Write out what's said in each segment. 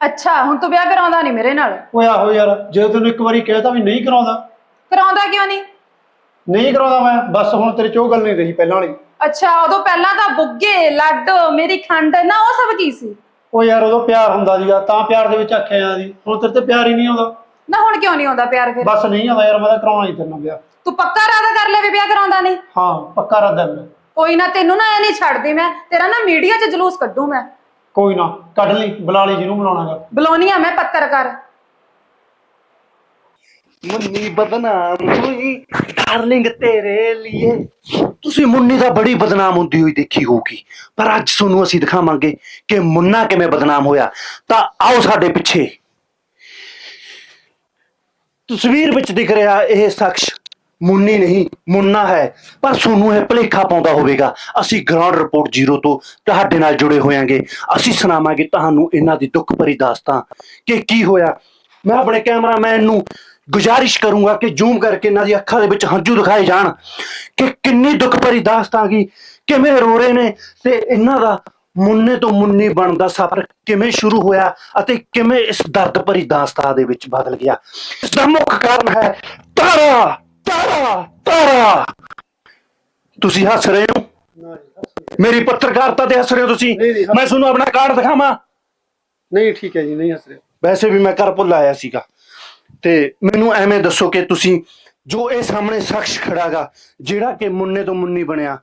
ਅੱਛਾ ਹੁਣ ਤੂੰ ਵਿਆਹ ਕਰਾਉਂਦਾ ਨਹੀਂ ਮੇਰੇ ਨਾਲ? ਓਏ ਆਹੋ ਯਾਰ ਜੇ ਤੈਨੂੰ ਇੱਕ ਵਾਰੀ ਕਹਿਤਾ ਵੀ ਨਹੀਂ ਕਰਾਉਂਦਾ। ਕਰਾਉਂਦਾ ਕਿਉਂ ਨਹੀਂ ਨਹੀਂ ਕਰਾਉਂਦਾ ਮੈਂ ਬਸ ਹੁਣ ਤੇਰੇ ਚ ਉਹ ਗੱਲ ਨਹੀਂ ਰਹੀ ਪਹਿਲਾਂ ਵਾਲੀ। ਅੱਛਾ ਉਦੋਂ ਪਹਿਲਾਂ ਤਾਂ ਬੁੱਗੇ ਲੱਡ ਮੇਰੀ ਖੰਡ ਨਾ ਉਹ ਸਭ ਕੀ ਸੀ? ਉਹ ਯਾਰ ਉਦੋਂ ਪਿਆਰ ਹੁੰਦਾ ਸੀਗਾ ਤਾਂ ਪਿਆਰ ਦੇ ਵਿੱਚ ਆਖਿਆ ਜਾਂਦੀ ਸੀ। ਹੁਣ ਤੇਰੇ ਤੇ ਪਿਆਰ ਹੀ ਨਹੀਂ ਆਉਂਦਾ। ਨਾ ਹੁਣ ਕਿਉਂ ਨਹੀਂ ਆਉਂਦਾ ਪਿਆਰ ਫਿਰ? ਬਸ ਨਹੀਂ ਆਉਂਦਾ ਯਾਰ ਮੈਂ ਤਾਂ ਕਰਾਉਣਾ ਹੀ ਤੇਰੇ ਨਾਲ ਵਿਆਹ। ਤੂੰ ਪੱਕਾ ਇਰਾਦਾ ਕਰ ਲੈ ਵੀ ਵਿਆਹ ਕਰਾਉਂਦਾ ਨਹੀਂ ਹਾਂ ਪੱਕਾ ਰੱਦਾ ਮੈਂ ਕੋਈ ਨਾ ਤੈਨੂੰ ਨਾ ਐ ਨਹੀਂ ਛੱਡਦੀ ਮੈਂ ਤੇਰਾ ਨਾ ਮੀਡੀਆ 'ਚ ਜਲੂਸ ਕੱਢੂ ਮੈਂ। ਕੋਈ ਨਾ ਕੱਢ ਲਈ ਬੁਲਾ ਲਈ ਜਿਹਨੂੰ ਬੁਲਾਉਣਾਗਾ ਬੁਲਾਉਣੀ ਆ ਮੈਂ ਪੱਤਰਕਾਰ। ਮੁੰਨੀ ਬਦਨਾਮ ਹੋਈ ਡਾਰਲਿੰਗ ਤੇਰੇ ਲਈ ਤੁਸੀਂ ਮੁੰਨੀ ਦਾ ਬੜੀ ਬਦਨਾਮ ਹੁੰਦੀ ਹੋਈ ਦੇਖੀ ਹੋਊਗੀ। ਪਰ ਅੱਜ ਤੁਹਾਨੂੰ ਅਸੀਂ ਦਿਖਾਵਾਂਗੇ ਕਿ ਮੁੰਨਾ ਕਿਵੇਂ ਬਦਨਾਮ ਹੋਇਆ। ਤਾਂ ਆਓ ਸਾਡੇ ਪਿੱਛੇ। ਤਸਵੀਰ ਵਿੱਚ ਦਿਖ ਰਿਹਾ ਇਹ ਸ਼ਖਸ ਮੁੰਨੀ ਨਹੀਂ, ਮੁੰਨਾ ਹੈ। ਪਰ ਤੁਹਾਨੂੰ ਇਹ ਭਲੇਖਾ ਪਾਉਂਦਾ ਹੋਵੇਗਾ। ਅਸੀਂ ਗਰਾਊਂਡ ਰਿਪੋਰਟ ਜ਼ੀਰੋ ਤੋਂ ਤੁਹਾਡੇ ਨਾਲ ਜੁੜੇ ਹੋਵਾਂਗੇ ਅਸੀਂ ਸੁਣਾਵਾਂਗੇ ਤੁਹਾਨੂੰ ਇਹਨਾਂ ਦੀ ਦੁੱਖ ਭਰੀ ਦਾਸਤਾਨ ਕਿ ਕੀ ਹੋਇਆ। ਮੈਂ ਆਪਣੇ ਕੈਮਰਾਮੈਨ ਨੂੰ ਗੁਜ਼ਾਰਿਸ਼ ਕਰੂੰਗਾ ਕਿ ਜ਼ੂਮ ਕਰਕੇ ਇਹਨਾਂ ਦੀ ਅੱਖਾਂ ਦੇ ਵਿੱਚ ਹੰਝੂ ਦਿਖਾਏ ਜਾਣ ਕਿ ਕਿੰਨੀ ਦੁੱਖ ਭਰੀ ਦਾਸਤਾਨ ਕੀ ਕਿਵੇਂ ਰੋ ਰਹੇ ਨੇ ਤੇ ਇਹਨਾਂ ਦਾ ਮੁੰਨੇ ਤੋਂ ਮੁੰਨੀ ਬਣਦਾ ਸਫ਼ਰ ਕਿਵੇਂ ਸ਼ੁਰੂ ਹੋਇਆ ਅਤੇ ਕਿਵੇਂ ਇਸ ਦਰਦ ਭਰੀ ਦਾਸਤਾਨ ਦੇ ਵਿੱਚ ਬਦਲ ਗਿਆ। ਇਸ ਦਾ ਮੁੱਖ ਕਾਰਨ ਹੈ ਤਾਰਾ। ਤਾਰਾ ਤਾਰਾ। ਤੁਸੀਂ ਹੱਸ ਰਹੇ ਹੋ? ਮੇਰੀ ਪੱਤਰਕਾਰਤਾ ਤੇ ਹੱਸ ਰਹੇ ਹੋ ਤੁਸੀਂ? ਨਹੀਂ, ਨਹੀਂ, ਹੱਸ- ਮੈਂ ਤੁਹਾਨੂੰ ਆਪਣਾ ਕਾਰਡ ਦਿਖਾਵਾਂ? ਨਹੀਂ ਠੀਕ ਹੈ ਜੀ ਨਹੀਂ ਹੱਸ ਰਿਹਾ। ਵੈਸੇ ਵੀ ਮੈਂ ਘਰ ਭੁੱਲ ਆਇਆ ਸੀਗਾ। ਤੇ ਮੈਨੂੰ ਐਵੇਂ ਦੱਸੋ ਕਿ ਤੁਸੀਂ ਜੋ ਇਹ ਸਾਹਮਣੇ ਸ਼ਖਸ ਖੜਾਗਾ ਜਿਹੜਾ ਕਿ ਮੁੰਨੇ ਤੋਂ ਮੁੰਨੀ ਬਣਿਆ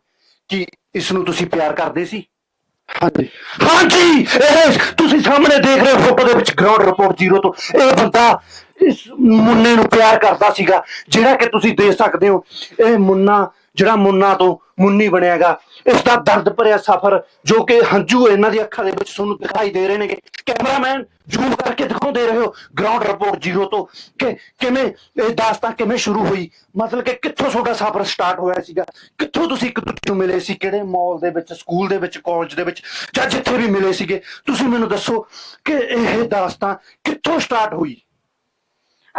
ਕਿ ਇਸ ਨੂੰ ਤੁਸੀਂ ਪਿਆਰ ਕਰਦੇ ਸੀ? ਹਾਂਜੀ। ਹਾਂਜੀ, ਇਹ ਤੁਸੀਂ ਸਾਹਮਣੇ ਦੇਖ ਰਹੇ ਹੋ ਫੋਟੋ ਦੇ ਵਿੱਚ ਗਰਾਊਂਡ ਰਿਪੋਰਟ ਜ਼ੀਰੋ ਤੋਂ। ਇਹ ਬੰਦਾ ਇਸ ਮੁੰਨੇ ਨੂੰ ਪਿਆਰ ਕਰਦਾ ਸੀਗਾ, ਜਿਹੜਾ ਕਿ ਤੁਸੀਂ ਦੇਖ ਸਕਦੇ ਹੋ। ਇਹ ਮੁੰਨਾ, ਜਿਹੜਾ ਮੁੰਨਾ ਤੋਂ ਮੁੰਨੀ ਬਣਿਆਗਾ ਇਸ ਦਾ ਦਰਦ ਭਰਿਆ ਸਫ਼ਰ ਜੋ ਕਿ ਹੰਝੂ ਇਹਨਾਂ ਦੀ ਅੱਖਾਂ ਦੇ ਵਿੱਚ ਤੁਹਾਨੂੰ ਦਿਖਾਈ ਦੇ ਰਹੇ ਨੇਗੇ। ਕੈਮਰਾਮੈਨ ਜ਼ੂਮ ਕਰਕੇ ਦਿਖਾਉਂਦੇ ਰਹੇ। ਗਰਾਊਂਡ ਰਿਪੋਰਟ ਜ਼ੀਰੋ ਤੋਂ। ਕਿ ਕਿਵੇਂ ਇਹ ਦਾਸਤਾਨ ਕਿਵੇਂ ਸ਼ੁਰੂ ਹੋਈ? ਮਤਲਬ ਕਿ ਕਿੱਥੋਂ ਤੁਹਾਡਾ ਸਫ਼ਰ ਸਟਾਰਟ ਹੋਇਆ ਸੀਗਾ? ਕਿੱਥੋਂ ਤੁਸੀਂ ਇੱਕ ਦੂਜੇ ਨੂੰ ਮਿਲੇ ਸੀ? ਕਿਹੜੇ ਮਾਲ ਦੇ ਵਿੱਚ ਸਕੂਲ ਦੇ ਵਿੱਚ ਕਾਲਜ ਦੇ ਵਿੱਚ, ਜਾਂ ਜਿੱਥੇ ਵੀ ਮਿਲੇ ਸੀਗੇ? ਤੁਸੀਂ ਮੈਨੂੰ ਦੱਸੋ ਕਿ ਇਹ ਦਾਸਤਾਂ ਕਿੱਥੋਂ ਸਟਾਰਟ ਹੋਈ?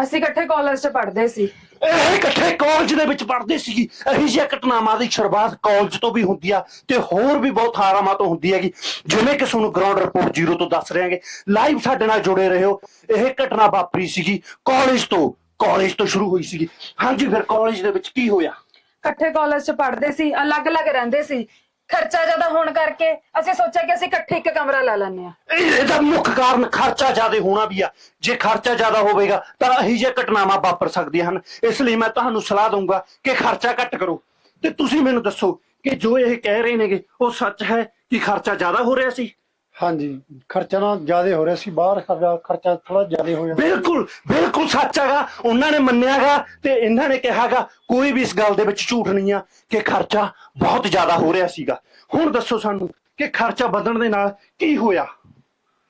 ਅਸੀਂ ਇਕੱਠੇ ਕਾਲਜ 'ਚ ਪੜ੍ਹਦੇ ਸੀ। ਇਹ ਇਕੱਠੇ ਕਾਲਜ ਦੇ ਵਿੱਚ ਪੜ੍ਹਦੇ ਸੀ ਇਹੀ ਜਿਹੀਆਂ ਘਟਨਾਵਾਂ ਦੀ ਸ਼ੁਰੂਆਤ ਕਾਲਜ ਤੋਂ ਵੀ ਹੁੰਦੀ ਆ ਤੇ ਹੋਰ ਵੀ ਬਹੁਤ ਥਾਰਾਵਾਂ ਤੋਂ ਹੁੰਦੀ ਹੈਗੀ। ਜਿਵੇਂ ਕਿ ਤੁਹਾਨੂੰ ਗਰਾਊਂਡ ਰਿਪੋਰਟ ਜ਼ੀਰੋ ਤੋਂ ਦੱਸ ਰਹੇ ਹਾਂਗੇ। ਲਾਈਵ ਸਾਡੇ ਨਾਲ ਜੁੜੇ ਰਹੋ। ਇਹ ਘਟਨਾ ਵਾਪਰੀ ਸੀਗੀ ਕਾਲਜ ਤੋਂ। ਕਾਲਜ ਤੋਂ ਸ਼ੁਰੂ ਹੋਈ ਸੀਗੀ। ਹਾਂਜੀ, ਫਿਰ ਕਾਲਜ ਦੇ ਵਿੱਚ ਕੀ ਹੋਇਆ? ਇਕੱਠੇ ਕਾਲਜ 'ਚ ਪੜ੍ਹਦੇ ਸੀ, ਅਲੱਗ-ਅਲੱਗ ਰਹਿੰਦੇ ਸੀ। ਖਰਚਾ ਜ਼ਿਆਦਾ ਹੋਣ ਕਰਕੇ ਅਸੀਂ ਸੋਚਿਆ ਕਿ ਅਸੀਂ ਇਕੱਠੇ ਇੱਕ ਕਮਰਾ ਲੈ ਲੈਂਦੇ ਆ ਇਹ- ਇਹਦਾ ਮੁੱਖ ਕਾਰਨ ਖਰਚਾ ਜ਼ਿਆਦਾ ਹੋਣਾ ਵੀ ਆ। ਜੇ ਖਰਚਾ ਜ਼ਿਆਦਾ ਹੋਵੇਗਾ, ਤਾਂ ਇਹੀ ਜਿਹੇ ਘਟਨਾਵਾਂ ਵਾਪਰ ਸਕਦੀਆਂ ਹਨ। ਇਸ ਲਈ ਮੈਂ ਤੁਹਾਨੂੰ ਸਲਾਹ ਦਊਂਗਾ ਕਿ ਖਰਚਾ ਘੱਟ ਕਰੋ। ਤੇ ਤੁਸੀਂ ਮੈਨੂੰ ਦੱਸੋ ਕਿ ਜੋ ਇਹ ਕਹਿ ਰਹੇ ਨੇਗੇ, ਉਹ ਸੱਚ ਹੈ ਕਿ ਖਰਚਾ ਜ਼ਿਆਦਾ ਹੋ ਰਿਹਾ ਸੀ? ਹਾਂਜੀ ਖਰਚਾ ਨਾ ਜ਼ਿਆਦਾ ਹੋ ਰਿਹਾ ਸੀ ਬਾਹਰ ਖਰਚਾ ਖਰਚਾ ਥੋੜਾ ਜ਼ਿਆਦਾ ਹੋ ਜਾਂਦਾ। ਬਿਲਕੁਲ ਬਿਲਕੁਲ ਸੱਚ ਹੈਗਾ ਉਹਨਾਂ ਨੇ ਮੰਨਿਆਗਾ ਤੇ ਇਹਨਾਂ ਨੇ ਕਿਹਾਗਾ ਕੋਈ ਵੀ ਇਸ ਗੱਲ ਦੇ ਵਿੱਚ ਝੂਠ ਨਹੀਂ ਆ ਕਿ ਖਰਚਾ ਬਹੁਤ ਜ਼ਿਆਦਾ ਹੋ ਰਿਹਾ ਸੀਗਾ। ਹੁਣ ਦੱਸੋ ਸਾਨੂੰ ਕਿ ਖਰਚਾ ਵਧਣ ਦੇ ਨਾਲ ਕੀ ਹੋਇਆ?